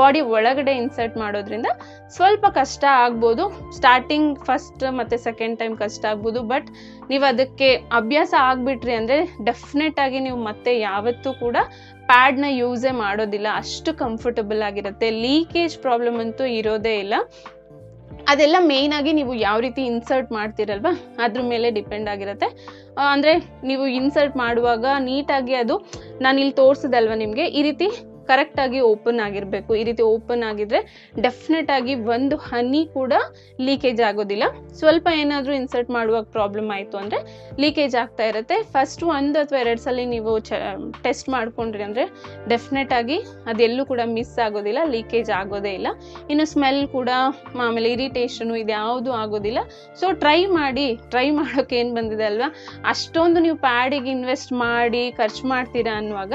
ಬಾಡಿ ಒಳಗಡೆ ಇನ್ಸರ್ಟ್ ಮಾಡೋದ್ರಿಂದ ಸ್ವಲ್ಪ ಕಷ್ಟ ಆಗ್ಬೋದು. ಸ್ಟಾರ್ಟಿಂಗ್ ಫಸ್ಟ್ ಮತ್ತು ಸೆಕೆಂಡ್ ಟೈಮ್ ಕಷ್ಟ ಆಗ್ಬೋದು. ಬಟ್ ನೀವು ಅದಕ್ಕೆ ಅಭ್ಯಾಸ ಆಗಿಬಿಟ್ರಿ ಅಂದರೆ ಡೆಫಿನೆಟ್ ಆಗಿ ನೀವು ಮತ್ತೆ ಯಾವತ್ತೂ ಕೂಡ ಪ್ಯಾಡ್ನ ಯೂಸೇ ಮಾಡೋದಿಲ್ಲ. ಅಷ್ಟು ಕಂಫರ್ಟಬಲ್ ಆಗಿರುತ್ತೆ. ಲೀಕೇಜ್ ಪ್ರಾಬ್ಲಮ್ ಅಂತೂ ಇರೋದೇ ಇಲ್ಲ. ಅದೆಲ್ಲ ಮೇಯ್ನ್ ಆಗಿ ನೀವು ಯಾವ ರೀತಿ ಇನ್ಸರ್ಟ್ ಮಾಡ್ತೀರಲ್ವಾ? ಅದ್ರ ಮೇಲೆ ಡಿಪೆಂಡ್ ಆಗಿರುತ್ತೆ. ಅಂದರೆ ನೀವು ಇನ್ಸರ್ಟ್ ಮಾಡುವಾಗ ನೀಟಾಗಿ ಅದು ನಾನು ಇಲ್ಲಿ ತೋರಿಸಿದಲ್ವ ನಿಮಗೆ? ಈ ರೀತಿ ಕರೆಕ್ಟಾಗಿ ಓಪನ್ ಆಗಿರಬೇಕು. ಈ ರೀತಿ ಓಪನ್ ಆಗಿದ್ರೆ ಡೆಫಿನೆಟ್ ಆಗಿ ಒಂದು ಹನಿ ಕೂಡ ಲೀಕೇಜ್ ಆಗೋದಿಲ್ಲ. ಸ್ವಲ್ಪ ಏನಾದರೂ ಇನ್ಸರ್ಟ್ ಮಾಡುವಾಗ ಪ್ರಾಬ್ಲಮ್ ಆಯಿತು ಅಂದರೆ ಲೀಕೇಜ್ ಆಗ್ತಾ ಇರುತ್ತೆ. ಫಸ್ಟ್ ಒಂದು ಅಥವಾ ಎರಡು ಸಲ ನೀವು ಚ ಟೆಸ್ಟ್ ಮಾಡ್ಕೊಂಡ್ರಿ ಅಂದರೆ ಡೆಫಿನೆಟ್ ಆಗಿ ಅದೆಲ್ಲೂ ಕೂಡ ಮಿಸ್ ಆಗೋದಿಲ್ಲ ಲೀಕೇಜ್ ಆಗೋದೇ ಇಲ್ಲ. ಇನ್ನು ಸ್ಮೆಲ್ ಕೂಡ ಆಮೇಲೆ ಇರಿಟೇಷನು ಇದ್ಯಾವುದು ಆಗೋದಿಲ್ಲ. ಸೊ ಟ್ರೈ ಮಾಡಿ ಟ್ರೈ ಮಾಡೋಕೆ ಏನು ಬಂದಿದೆ ಅಲ್ವಾ? ಅಷ್ಟೊಂದು ನೀವು ಪ್ಯಾಡಿಗೆ ಇನ್ವೆಸ್ಟ್ ಮಾಡಿ, ಖರ್ಚು ಮಾಡ್ತೀರಾ ಅನ್ನುವಾಗ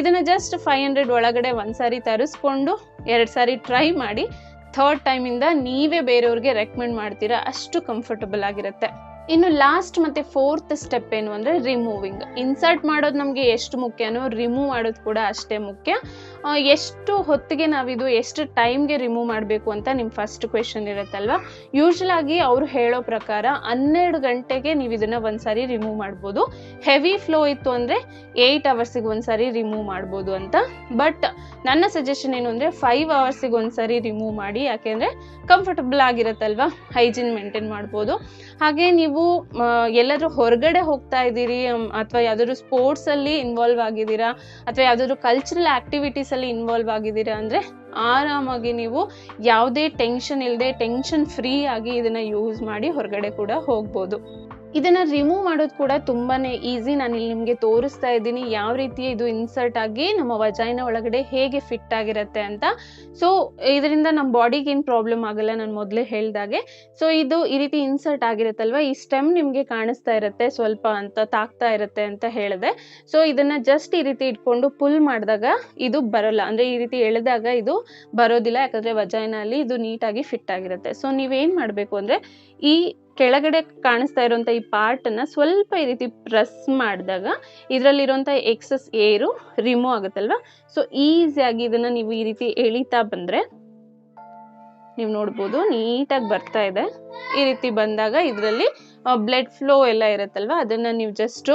ಇದನ್ನು ಜಸ್ಟ್ ಫೈವ್ ಹಂಡ್ರೆಡ್ ಒಳಗಡೆ ಒಂದು ಸಾರಿ ತರಿಸ್ಕೊಂಡು ಎರಡು ಸಾರಿ ಟ್ರೈ ಮಾಡಿ ಥರ್ಡ್ ಟೈಮಿಂದ ನೀವೇ ಬೇರೆಯವ್ರಿಗೆ ರೆಕಮೆಂಡ್ ಮಾಡ್ತೀರಾ, ಅಷ್ಟು ಕಂಫರ್ಟಬಲ್ ಆಗಿರುತ್ತೆ. ಇನ್ನು ಲಾಸ್ಟ್ ಮತ್ತೆ ಫೋರ್ತ್ ಸ್ಟೆಪ್ ಏನು ಅಂದರೆ ರಿಮೂವಿಂಗ್ ಇನ್ಸರ್ಟ್ ಮಾಡೋದು ನಮಗೆ ಎಷ್ಟು ಮುಖ್ಯನೋ ರಿಮೂವ್ ಮಾಡೋದು ಕೂಡ ಅಷ್ಟೇ ಮುಖ್ಯ. ಎಷ್ಟು ಹೊತ್ತಿಗೆ ನಾವಿದು ಎಷ್ಟು ಟೈಮ್ಗೆ ರಿಮೂವ್ ಮಾಡಬೇಕು ಅಂತ ನಿಮ್ಮ ಫಸ್ಟ್ ಕ್ವೆಶನ್ ಇರುತ್ತಲ್ವಾ? ಯೂಶಲ್ ಆಗಿ ಅವರು ಹೇಳೋ ಪ್ರಕಾರ ಹನ್ನೆರಡು ಗಂಟೆಗೆ ನೀವು ಇದನ್ನ ಒಂದ್ಸಾರಿ ರಿಮೂವ್ ಮಾಡ್ಬೋದು. ಹೆವಿ ಫ್ಲೋ ಇತ್ತು ಅಂದರೆ ಏಯ್ಟ್ ಅವರ್ಸಿಗೆ ಒಂದ್ಸಾರಿ ರಿಮೂವ್ ಮಾಡ್ಬೋದು ಅಂತ. ಬಟ್ ನನ್ನ ಸಜೆಷನ್ ಏನು ಅಂದರೆ ಫೈವ್ ಅವರ್ಸಿಗೆ ಒಂದ್ಸರಿ ರಿಮೂವ್ ಮಾಡಿ ಯಾಕೆಂದರೆ ಕಂಫರ್ಟಬಲ್ ಆಗಿರುತ್ತಲ್ವಾ? ಹೈಜಿನ್ ಮೇಂಟೈನ್ ಮಾಡ್ಬೋದು. ಹಾಗೆ ನೀವು ಎಲ್ಲಾದರೂ ಹೊರಗಡೆ ಹೋಗ್ತಾ ಇದ್ದೀರಿ ಅಥವಾ ಯಾವ್ದಾದ್ರು ಸ್ಪೋರ್ಟ್ಸಲ್ಲಿ ಇನ್ವಾಲ್ವ್ ಆಗಿದ್ದೀರಾ, ಅಥವಾ ಯಾವ್ದಾದ್ರು ಕಲ್ಚರಲ್ ಆ್ಯಕ್ಟಿವಿಟೀಸಲ್ಲಿ ಇನ್ವಾಲ್ವ್ ಆಗಿದ್ದೀರಾ ಅಂದರೆ ಆರಾಮಾಗಿ ನೀವು ಯಾವುದೇ ಟೆನ್ಷನ್ ಇಲ್ಲದೆ ಟೆನ್ಷನ್ ಫ್ರೀ ಆಗಿ ಇದನ್ನು ಯೂಸ್ ಮಾಡಿ ಹೊರಗಡೆ ಕೂಡ ಹೋಗ್ಬೋದು. ಇದನ್ನ ರಿಮೂವ್ ಮಾಡೋದು ಕೂಡ ತುಂಬಾನೇ ಈಸಿ ನಾನು ಇಲ್ಲಿ ನಿಮಗೆ ತೋರಿಸ್ತಾ ಇದ್ದೀನಿ ಯಾವ ರೀತಿ ಇದು ಇನ್ಸರ್ಟ್ ಆಗಿ ನಮ್ಮ ವಜಾಯಿನ ಒಳಗಡೆ ಹೇಗೆ ಫಿಟ್ ಆಗಿರುತ್ತೆ ಅಂತ. ಸೊ ಇದರಿಂದ ನಮ್ಮ ಬಾಡಿಗೆ ಏನು ಪ್ರಾಬ್ಲಮ್ ಆಗಲ್ಲ ನಾನು ಮೊದಲೇ ಹೇಳ್ದಾಗೆ ಸೊ ಇದು ಈ ರೀತಿ ಇನ್ಸರ್ಟ್ ಆಗಿರುತ್ತಲ್ವ? ಈ ಸ್ಟೆಮ್ ನಿಮಗೆ ಕಾಣಿಸ್ತಾ ಇರುತ್ತೆ ಸ್ವಲ್ಪ ಅಂತ, ತಾಕ್ತಾ ಇರುತ್ತೆ ಅಂತ ಹೇಳಿದೆ. ಸೊ ಇದನ್ನ ಜಸ್ಟ್ ಈ ರೀತಿ ಇಟ್ಕೊಂಡು ಪುಲ್ ಮಾಡಿದಾಗ ಇದು ಬರೋಲ್ಲ. ಅಂದ್ರೆ ಈ ರೀತಿ ಎಳೆದಾಗ ಇದು ಬರೋದಿಲ್ಲ. ಯಾಕಂದ್ರೆ ವಜಾಯಿನಲ್ಲಿ ಇದು ನೀಟಾಗಿ ಫಿಟ್ ಆಗಿರುತ್ತೆ. ಸೊ ನೀವೇನ್ ಮಾಡಬೇಕು ಅಂದ್ರೆ ಈ ಕೆಳಗಡೆ ಕಾಣಿಸ್ತಾ ಇರುವಂತ ಈ ಪಾರ್ಟ್ ಅನ್ನ ಸ್ವಲ್ಪ ಈ ರೀತಿ ಪ್ರೆಸ್ ಮಾಡಿದಾಗ ಇದರಲ್ಲಿರುವಂತ ಎಕ್ಸಸ್ ಏರು ರಿಮೂವ್ ಆಗುತ್ತಲ್ವ? ಸೊ ಈಸಿಯಾಗಿ ಇದನ್ನ ನೀವು ಈ ರೀತಿ ಎಳಿತಾ ಬಂದ್ರೆ ನೀವು ನೋಡ್ಬೋದು ನೀಟಾಗಿ ಬರ್ತಾ ಇದೆ. ಈ ರೀತಿ ಬಂದಾಗ ಇದರಲ್ಲಿ ಬ್ಲಡ್ ಫ್ಲೋ ಎಲ್ಲ ಇರುತ್ತಲ್ವ? ಅದನ್ನ ನೀವು ಜಸ್ಟು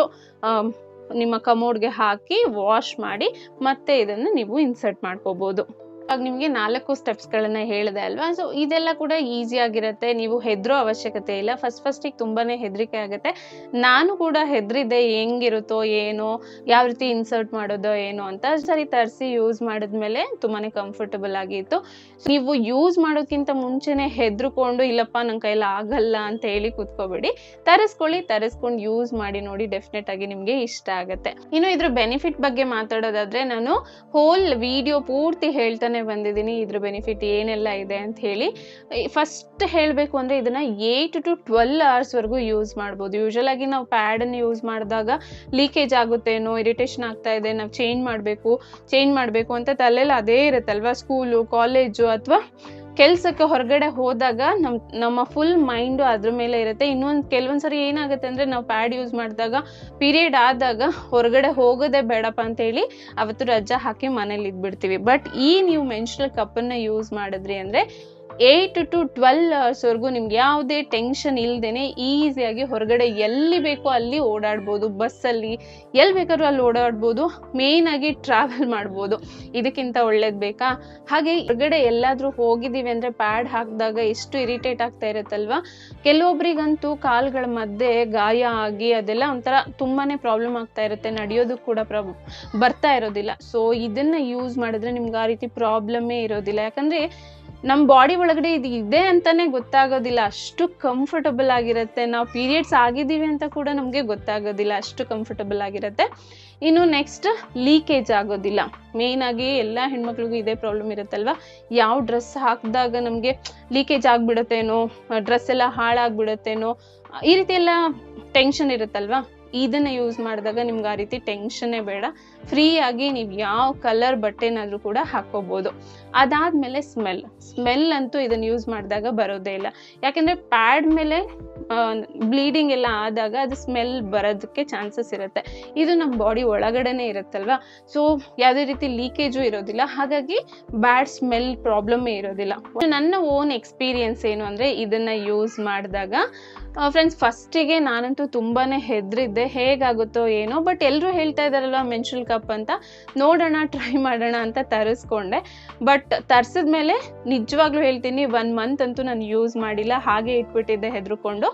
ನಿಮ್ಮ ಕಮೋಡ್ಗೆ ಹಾಕಿ ವಾಶ್ ಮಾಡಿ ಮತ್ತೆ ಇದನ್ನು ನೀವು ಇನ್ಸರ್ಟ್ ಮಾಡ್ಕೋಬಹುದು ಇವಾಗ ನಿಮಗೆ ನಾಲ್ಕು ಸ್ಟೆಪ್ಸ್ಗಳನ್ನ ಹೇಳಿದೆ ಅಲ್ವಾ? ಸೊ ಇದೆಲ್ಲ ಕೂಡ ಈಸಿ ಆಗಿರುತ್ತೆ. ನೀವು ಹೆದರೋ ಅವಶ್ಯಕತೆ ಇಲ್ಲ. ಫಸ್ಟ್ ಫಸ್ಟಿಗೆ ತುಂಬಾನೇ ಹೆದರಿಕೆ ಆಗುತ್ತೆ. ನಾನು ಕೂಡ ಹೆದರಿದೆ ಹೆಂಗಿರುತ್ತೋ ಏನೋ, ಯಾವ ರೀತಿ ಇನ್ಸರ್ಟ್ ಮಾಡೋದೋ ಏನೋ ಅಂತ ಸರಿ ತರಿಸಿ ಯೂಸ್ ಮಾಡಿದ್ಮೇಲೆ ತುಂಬಾನೇ ಕಂಫರ್ಟಬಲ್ ಆಗಿತ್ತು. ನೀವು ಯೂಸ್ ಮಾಡೋಕ್ಕಿಂತ ಮುಂಚೆನೆ ಹೆದರ್ಕೊಂಡು, ಇಲ್ಲಪ್ಪ ನನ್ನ ಕೈಲಿ ಆಗಲ್ಲ ಅಂತ ಹೇಳಿ ಕೂತ್ಕೋಬೇಡಿ. ತರಿಸ್ಕೊಳ್ಳಿ, ತರಿಸ್ಕೊಂಡು ಯೂಸ್ ಮಾಡಿ ನೋಡಿ ಡೆಫಿನೆಟ್ ಆಗಿ ನಿಮಗೆ ಇಷ್ಟ ಆಗುತ್ತೆ. ಇನ್ನು ಇದ್ರ ಬೆನಿಫಿಟ್ ಬಗ್ಗೆ ಮಾತಾಡೋದಾದ್ರೆ ನಾನು ಹೋಲ್ ವಿಡಿಯೋ ಪೂರ್ತಿ ಹೇಳ್ತಾನೆ ಬಂದಿದ್ದೀನಿ, ಇದ್ರ ಬೆನಿಫಿಟ್ ಏನೆಲ್ಲ ಇದೆ ಅಂತ ಹೇಳಿ ಫಸ್ಟ್ ಹೇಳಬೇಕು ಅಂದರೆ ಇದನ್ನ ಏಯ್ಟ್ ಟು ಟ್ವೆಲ್ ಅವರ್ಸ್ವರೆಗೂ ಯೂಸ್ ಮಾಡ್ಬೋದು. ಯೂಶಲ್ ಆಗಿ ನಾವು ಪ್ಯಾಡನ್ನು ಯೂಸ್ ಮಾಡಿದಾಗ ಲೀಕೇಜ್ ಆಗುತ್ತೇನೋ ಇರಿಟೇಷನ್ ಆಗ್ತಾ ಇದೆ, ನಾವು ಚೇಂಜ್ ಮಾಡಬೇಕು ಚೇಂಜ್ ಮಾಡಬೇಕು ಅಂತ ತಲೆಯಲ್ಲಿ ಅದೇ ಇರುತ್ತಲ್ವ? ಸ್ಕೂಲು ಕಾಲೇಜು ಅಥವಾ ಕೆಲಸಕ್ಕೆ ಹೊರಗಡೆ ಹೋದಾಗ ನಮ್, ನಮ್ಮ ಫುಲ್ ಮೈಂಡು ಅದ್ರ ಮೇಲೆ ಇರುತ್ತೆ. ಇನ್ನೊಂದು ಕೆಲವೊಂದ್ಸರಿ ಏನಾಗುತ್ತೆ ಅಂದರೆ ನಾವು ಪ್ಯಾಡ್ ಯೂಸ್ ಮಾಡಿದಾಗ ಪೀರಿಯಡ್ ಆದಾಗ ಹೊರಗಡೆ ಹೋಗೋದೇ ಬೇಡಪ್ಪ ಅಂತ ಹೇಳಿ ಅವತ್ತು ರಜಾ ಹಾಕಿ ಮನೇಲಿ ಇದ್ಬಿಡ್ತೀವಿ. ಬಟ್ ಈ ನೀವು ಮೆನ್ಸ್ಟ್ರಲ್ ಕಪ್ಪನ್ನು ಯೂಸ್ ಮಾಡಿದ್ರಿ ಅಂದರೆ ಏಯ್ಟ್ ಟು ಟ್ವೆಲ್ ಅವರ್ಸ್ವರೆಗೂ ನಿಮ್ಗೆ ಯಾವುದೇ ಟೆನ್ಷನ್ ಇಲ್ದೇನೆ ಈಸಿಯಾಗಿ ಹೊರಗಡೆ ಎಲ್ಲಿ ಬೇಕೋ ಅಲ್ಲಿ ಓಡಾಡ್ಬೋದು ಬಸ್ಸಲ್ಲಿ ಎಲ್ಲಿ ಬೇಕಾದ್ರೂ ಅಲ್ಲಿ ಓಡಾಡ್ಬೋದು ಆಗಿ ಟ್ರಾವೆಲ್ ಮಾಡ್ಬೋದು. ಇದಕ್ಕಿಂತ ಒಳ್ಳೇದು ಬೇಕಾ? ಹಾಗೆ ಹೊರಗಡೆ ಎಲ್ಲಾದ್ರೂ ಹೋಗಿದ್ದೀವಿ ಅಂದರೆ ಪ್ಯಾಡ್ ಹಾಕಿದಾಗ ಎಷ್ಟು ಇರಿಟೇಟ್ ಆಗ್ತಾ ಇರುತ್ತಲ್ವಾ? ಕೆಲವೊಬ್ರಿಗಂತೂ ಕಾಲುಗಳ ಮಧ್ಯೆ ಗಾಯ ಆಗಿ ಅದೆಲ್ಲ ಒಂಥರ ತುಂಬಾನೇ ಪ್ರಾಬ್ಲಮ್ ಆಗ್ತಾ ಇರುತ್ತೆ ನಡೆಯೋದಕ್ಕೆ ಕೂಡ ಪ್ರಾಬ್, ಬರ್ತಾ ಇರೋದಿಲ್ಲ. ಸೊ ಇದನ್ನ ಯೂಸ್ ಮಾಡಿದ್ರೆ ನಿಮ್ಗೆ ಆ ರೀತಿ ಪ್ರಾಬ್ಲಮ್ಮೇ ಇರೋದಿಲ್ಲ. ಯಾಕಂದ್ರೆ ನಮ್ಮ ಬಾಡಿ ಒಳಗಡೆ ಇದು ಇದೆ ಅಂತಾನೆ ಗೊತ್ತಾಗೋದಿಲ್ಲ. ಅಷ್ಟು ಕಂಫರ್ಟಬಲ್ ಆಗಿರುತ್ತೆ. ನಾವು ಪೀರಿಯಡ್ಸ್ ಆಗಿದ್ದೀವಿ ಅಂತ ಕೂಡ ನಮಗೆ ಗೊತ್ತಾಗೋದಿಲ್ಲ. ಅಷ್ಟು ಕಂಫರ್ಟಬಲ್ ಆಗಿರುತ್ತೆ. ಇನ್ನು ನೆಕ್ಸ್ಟ್ ಲೀಕೇಜ್ ಆಗೋದಿಲ್ಲ. ಮೇಯ್ನಾಗಿ ಎಲ್ಲ ಹೆಣ್ಮಕ್ಳಿಗೂ ಇದೇ ಪ್ರಾಬ್ಲಮ್ ಇರುತ್ತಲ್ವ? ಯಾವ ಡ್ರೆಸ್ ಹಾಕಿದಾಗ ನಮಗೆ ಲೀಕೇಜ್ ಆಗಿಬಿಡುತ್ತೇನೋ? ಡ್ರೆಸ್ ಎಲ್ಲ ಹಾಳಾಗ್ಬಿಡುತ್ತೇನೋ? ಈ ರೀತಿ ಎಲ್ಲ ಟೆನ್ಷನ್ ಇರುತ್ತಲ್ವಾ? ಇದನ್ನ ಯೂಸ್ ಮಾಡಿದಾಗ ನಿಮ್ಗೆ ಆ ರೀತಿ ಟೆನ್ಷನ್ನೇ ಬೇಡ. ಫ್ರೀಯಾಗಿ ನೀವು ಯಾವ ಕಲರ್ ಬಟ್ಟೆನಾದ್ರೂ ಕೂಡ ಹಾಕೋಬಹುದು ಅದಾದ್ಮೇಲೆ ಸ್ಮೆಲ್ ಸ್ಮೆಲ್ ಅಂತೂ ಇದನ್ನ ಯೂಸ್ ಮಾಡಿದಾಗ ಬರೋದೇ ಇಲ್ಲ. ಯಾಕೆಂದ್ರೆ ಪ್ಯಾಡ್ ಮೇಲೆ ಬ್ಲೀಡಿಂಗ್ ಎಲ್ಲ ಆದಾಗ ಅದು ಸ್ಮೆಲ್ ಬರೋದಕ್ಕೆ ಚಾನ್ಸಸ್ ಇರುತ್ತೆ. ಇದು ನಮ್ಮ ಬಾಡಿ ಒಳಗಡೆನೆ ಇರುತ್ತಲ್ವಾ? ಸೊ ಯಾವುದೇ ರೀತಿ ಲೀಕೇಜು ಇರೋದಿಲ್ಲ. ಹಾಗಾಗಿ ಬ್ಯಾಡ್ ಸ್ಮೆಲ್ ಪ್ರಾಬ್ಲಮ್ಮೇ ಇರೋದಿಲ್ಲ. ನನ್ನ ಓನ್ ಎಕ್ಸ್ಪೀರಿಯನ್ಸ್ ಏನು ಅಂದರೆ ಇದನ್ನು ಯೂಸ್ ಮಾಡಿದಾಗ ಫ್ರೆಂಡ್ಸ್ ಫಸ್ಟಿಗೆ ನಾನಂತೂ ತುಂಬಾ ಹೆದರಿದ್ದೆ. ಹೇಗಾಗುತ್ತೋ ಏನೋ ಬಟ್ ಎಲ್ಲರೂ ಹೇಳ್ತಾ ಇದ್ದಾರಲ್ವ ಮೆನ್ಶುಲ್ ಕಪ್ ಅಂತ? ನೋಡೋಣ ಟ್ರೈ ಮಾಡೋಣ ಅಂತ ತರಿಸ್ಕೊಂಡೆ. ಬಟ್ ತರಿಸಿದ್ಮೇಲೆ ನಿಜವಾಗ್ಲೂ ಹೇಳ್ತೀನಿ ಒನ್ ಮಂತ್ ಅಂತೂ ನಾನು ಯೂಸ್ ಮಾಡಿಲ್ಲ. ಹಾಗೆ ಇಟ್ಬಿಟ್ಟಿದ್ದೆ ಹೆದರ್ಕೊಂಡು.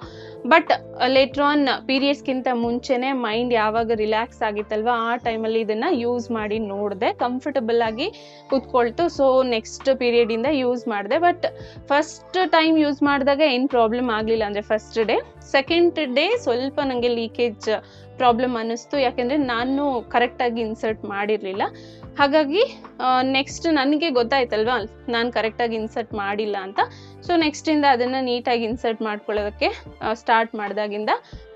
ಬಟ್ ಲೇಟರ್ ಆನ್ ಪೀರಿಯಡ್ಸ್ಗಿಂತ ಮುಂಚೆನೆ ಮೈಂಡ್ ಯಾವಾಗ ರಿಲ್ಯಾಕ್ಸ್ ಆಗಿತ್ತಲ್ವ, ಆ ಟೈಮಲ್ಲಿ ಇದನ್ನು ಯೂಸ್ ಮಾಡಿ ನೋಡಿದೆ ಕಂಫರ್ಟಬಲ್ ಆಗಿ ಕೂತ್ಕೊಳ್ತು. ಸೊ ನೆಕ್ಸ್ಟ್ ಪೀರಿಯಡಿಂದ ಯೂಸ್ ಮಾಡಿದೆ. ಬಟ್ ಫಸ್ಟ್ ಟೈಮ್ ಯೂಸ್ ಮಾಡಿದಾಗ ಏನು ಪ್ರಾಬ್ಲಮ್ ಆಗಲಿಲ್ಲ ಅಂದರೆ ಫಸ್ಟ್ ಡೇ ಸೆಕೆಂಡ್ ಡೇ ಸ್ವಲ್ಪ ನನಗೆ ಲೀಕೇಜ್ ಪ್ರಾಬ್ಲಮ್ ಅನ್ನಿಸ್ತು. ಯಾಕೆಂದರೆ ನಾನು ಕರೆಕ್ಟಾಗಿ ಇನ್ಸರ್ಟ್ ಮಾಡಿರಲಿಲ್ಲ. ಹಾಗಾಗಿ ನೆಕ್ಸ್ಟ್ ನನಗೆ ಗೊತ್ತಾಯ್ತಲ್ವಾ, ನಾನು ಕರೆಕ್ಟಾಗಿ ಇನ್ಸರ್ಟ್ ಮಾಡಿಲ್ಲ ಅಂತ. ಸೊ ನೆಕ್ಸ್ಟಿಂದ ಅದನ್ನು ನೀಟಾಗಿ ಇನ್ಸರ್ಟ್ ಮಾಡ್ಕೊಳ್ಳೋದಕ್ಕೆ ಸ್ಟಾರ್ಟ್ ಮಾಡಿದಾಗಿಂದ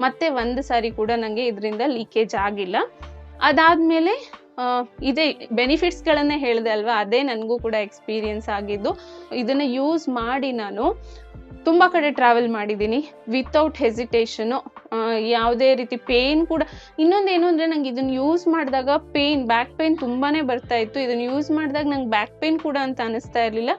ಮತ್ತೆ ಒಂದು ಸಾರಿ ಕೂಡ ನನಗೆ ಇದರಿಂದ ಲೀಕೇಜ್ ಆಗಿಲ್ಲ. ಅದಾದಮೇಲೆ ಇದೇ ಬೆನಿಫಿಟ್ಸ್ಗಳನ್ನೇ ಹೇಳಿದೆ ಅಲ್ವಾ, ಅದೇ ನನಗೂ ಕೂಡ ಎಕ್ಸ್ಪೀರಿಯನ್ಸ್ ಆಗಿದ್ದು. ಇದನ್ನು ಯೂಸ್ ಮಾಡಿ ನಾನು, ತುಂಬ ಕಡೆ ಟ್ರಾವೆಲ್ ಮಾಡಿದ್ದೀನಿ ವಿತೌಟ್ ಹೆಸಿಟೇಷನು ಯಾವುದೇ ರೀತಿ ಪೇನ್ ಕೂಡ. ಇನ್ನೊಂದು ಏನು ಅಂದರೆ ನಂಗೆ ಇದನ್ನು ಯೂಸ್ ಮಾಡಿದಾಗ ಪೇನ್ ಬ್ಯಾಕ್ ಪೇನ್ ತುಂಬಾ ಬರ್ತಾ ಇತ್ತು. ಇದನ್ನು ಯೂಸ್ ಮಾಡಿದಾಗ ನಂಗೆ ಬ್ಯಾಕ್ ಪೇನ್ ಕೂಡ ಅಂತ ಅನಿಸ್ತಾ ಇರಲಿಲ್ಲ.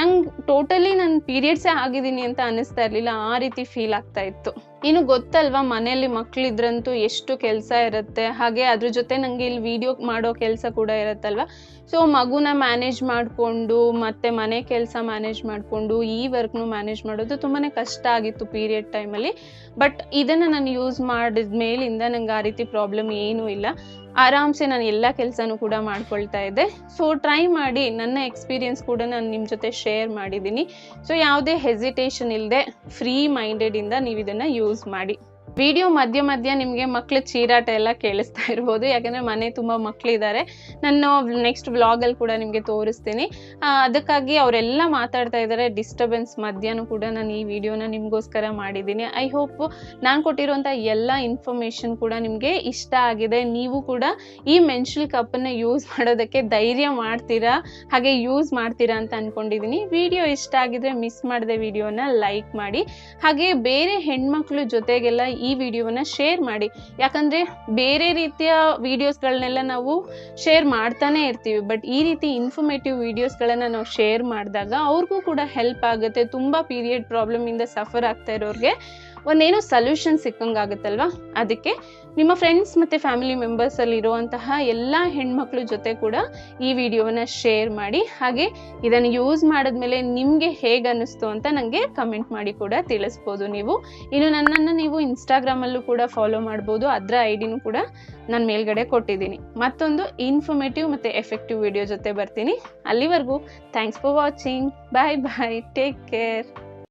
ನಂಗೆ ಟೋಟಲಿ ನನ್ನ ಪೀರಿಯಡ್ಸೇ ಆಗಿದ್ದೀನಿ ಅಂತ ಅನಿಸ್ತಾ ಇರಲಿಲ್ಲ. ಆ ರೀತಿ ಫೀಲ್ ಆಗ್ತಾ ಇತ್ತು. ಇನ್ನು ಗೊತ್ತಲ್ವಾ ಮನೆಯಲ್ಲಿ ಮಕ್ಕಳಿದ್ರಂತೂ ಎಷ್ಟು ಕೆಲಸ ಇರುತ್ತೆ? ಹಾಗೆ ಅದ್ರ ಜೊತೆ ನನಗೆ ಇಲ್ಲಿ ವಿಡಿಯೋ ಮಾಡೋ ಕೆಲಸ ಕೂಡ ಇರುತ್ತಲ್ವ? ಸೊ ಮಗುನ ಮ್ಯಾನೇಜ್ ಮಾಡಿಕೊಂಡು, ಮತ್ತೆ ಮನೆ ಕೆಲಸ ಮ್ಯಾನೇಜ್ ಮಾಡಿಕೊಂಡು, ಈ ವರ್ಕ್ನು ಮ್ಯಾನೇಜ್ ಮಾಡೋದು ತುಂಬಾ ಕಷ್ಟ ಆಗಿತ್ತು ಪೀರಿಯಡ್ ಟೈಮಲ್ಲಿ ಬಟ್ ಇದನ್ನು ನಾನು ಯೂಸ್ ಮಾಡಿದ ಮೇಲಿಂದ ನಂಗೆ ಆ ರೀತಿ ಪ್ರಾಬ್ಲಮ್ ಏನೂ ಇಲ್ಲ. ಆರಾಮ್ಸೆ ನಾನು ಎಲ್ಲ ಕೆಲಸನೂ ಕೂಡ ಮಾಡ್ಕೊಳ್ತಾ ಇದ್ದೆ. ಸೊ ಟ್ರೈ ಮಾಡಿ ನನ್ನ ಎಕ್ಸ್ಪೀರಿಯನ್ಸ್ ಕೂಡ ನಾನು ನಿಮ್ಮ ಜೊತೆ ಶೇರ್ ಮಾಡಿದ್ದೀನಿ. ಸೊ ಯಾವುದೇ ಹೆಸಿಟೇಷನ್ ಇಲ್ಲದೆ ಫ್ರೀ ಮೈಂಡೆಡಿಂದ ನೀವು ಇದನ್ನು ಯೂಸ್ ಮಾಡಿ. ವಿಡಿಯೋ ಮಧ್ಯ ಮಧ್ಯ ನಿಮಗೆ ಮಕ್ಳ ಚೀರಾಟ ಎಲ್ಲ ಕೇಳಿಸ್ತಾ ಇರ್ಬೋದು. ಯಾಕಂದರೆ ಮನೆ ತುಂಬ ಮಕ್ಕಳಿದ್ದಾರೆ ನಾನು ನೆಕ್ಸ್ಟ್ ವ್ಲಾಗಲ್ಲಿ ಕೂಡ ನಿಮಗೆ ತೋರಿಸ್ತೀನಿ. ಅದಕ್ಕಾಗಿ ಅವರೆಲ್ಲ ಮಾತಾಡ್ತಾ ಇದ್ದಾರೆ ಡಿಸ್ಟರ್ಬೆನ್ಸ್ ಮಧ್ಯಾಹ್ನ ಕೂಡ ನಾನು ಈ ವಿಡಿಯೋನ ನಿಮಗೋಸ್ಕರ ಮಾಡಿದ್ದೀನಿ. ಐ ಹೋಪ್ ನಾನು ಕೊಟ್ಟಿರುವಂಥ ಎಲ್ಲ ಇನ್ಫಾರ್ಮೇಷನ್ ಕೂಡ ನಿಮಗೆ ಇಷ್ಟ ಆಗಿದೆ. ನೀವು ಕೂಡ ಈ ಮೆನ್ಷಲ್ ಕಪ್ಪನ್ನು ಯೂಸ್ ಮಾಡೋದಕ್ಕೆ ಧೈರ್ಯ ಮಾಡ್ತೀರಾ? ಹಾಗೆ ಯೂಸ್ ಮಾಡ್ತೀರಾ ಅಂತ ಅಂದ್ಕೊಂಡಿದ್ದೀನಿ ವಿಡಿಯೋ ಇಷ್ಟ ಆಗಿದ್ರೆ ಮಿಸ್ ಮಾಡಿದೆ ವಿಡಿಯೋನ ಲೈಕ್ ಮಾಡಿ. ಹಾಗೆ ಬೇರೆ ಹೆಣ್ಮಕ್ಳು ಜೊತೆಗೆಲ್ಲ ಈ ವಿಡಿಯೋವನ್ನ ಶೇರ್ ಮಾಡಿ. ಯಾಕಂದ್ರೆ ಬೇರೆ ರೀತಿಯ ವಿಡಿಯೋಸ್ಗಳನ್ನೆಲ್ಲ ನಾವು ಶೇರ್ ಮಾಡ್ತಾನೆ ಇರ್ತೀವಿ. ಬಟ್ ಈ ರೀತಿ ಇನ್ಫಾರ್ಮೇಟಿವ್ ವಿಡಿಯೋಸ್ಗಳನ್ನು ನಾವು ಶೇರ್ ಮಾಡಿದಾಗ ಅವ್ರಿಗೂ ಕೂಡ ಹೆಲ್ಪ್ ಆಗುತ್ತೆ. ತುಂಬ ಪೀರಿಯಡ್ ಪ್ರಾಬ್ಲಮ್ ಇಂದ ಸಫರ್ ಆಗ್ತಾ ಇರೋರಿಗೆ. ಒಂದೇನೋ ಸೊಲ್ಯೂಷನ್ ಸಿಕ್ಕಂಗಾಗುತ್ತಲ್ವಾ? ಅದಕ್ಕೆ ನಿಮ್ಮ ಫ್ರೆಂಡ್ಸ್ ಮತ್ತು ಫ್ಯಾಮಿಲಿ ಮೆಂಬರ್ಸಲ್ಲಿ ಇರುವಂತಹ ಎಲ್ಲ ಹೆಣ್ಮಕ್ಳ ಜೊತೆ ಕೂಡ ಈ ವಿಡಿಯೋವನ್ನ ಶೇರ್ ಮಾಡಿ, ಹಾಗೆ ಇದನ್ನು ಯೂಸ್ ಮಾಡಿದ್ಮೇಲೆ ನಿಮಗೆ ಹೇಗೆ ಅನ್ನಿಸ್ತು ಅಂತ ನನಗೆ ಕಮೆಂಟ್ ಮಾಡಿ ಕೂಡ ತಿಳಿಸ್ಬೋದು ನೀವು. ಇನ್ನು ನನ್ನನ್ನು ನೀವು ಇನ್ಸ್ಟಾಗ್ರಾಮಲ್ಲೂ ಕೂಡ ಫಾಲೋ ಮಾಡ್ಬೋದು. ಅದರ ಐ ಡಿನೂ ಕೂಡ ನಾನು ಮೇಲ್ಗಡೆ ಕೊಟ್ಟಿದ್ದೀನಿ. ಮತ್ತೊಂದು ಇನ್ಫಾರ್ಮೇಟಿವ್ ಮತ್ತು ಎಫೆಕ್ಟಿವ್ ವಿಡಿಯೋ ಜೊತೆ ಬರ್ತೀನಿ. ಅಲ್ಲಿವರೆಗೂ thanks for watching bye bye take care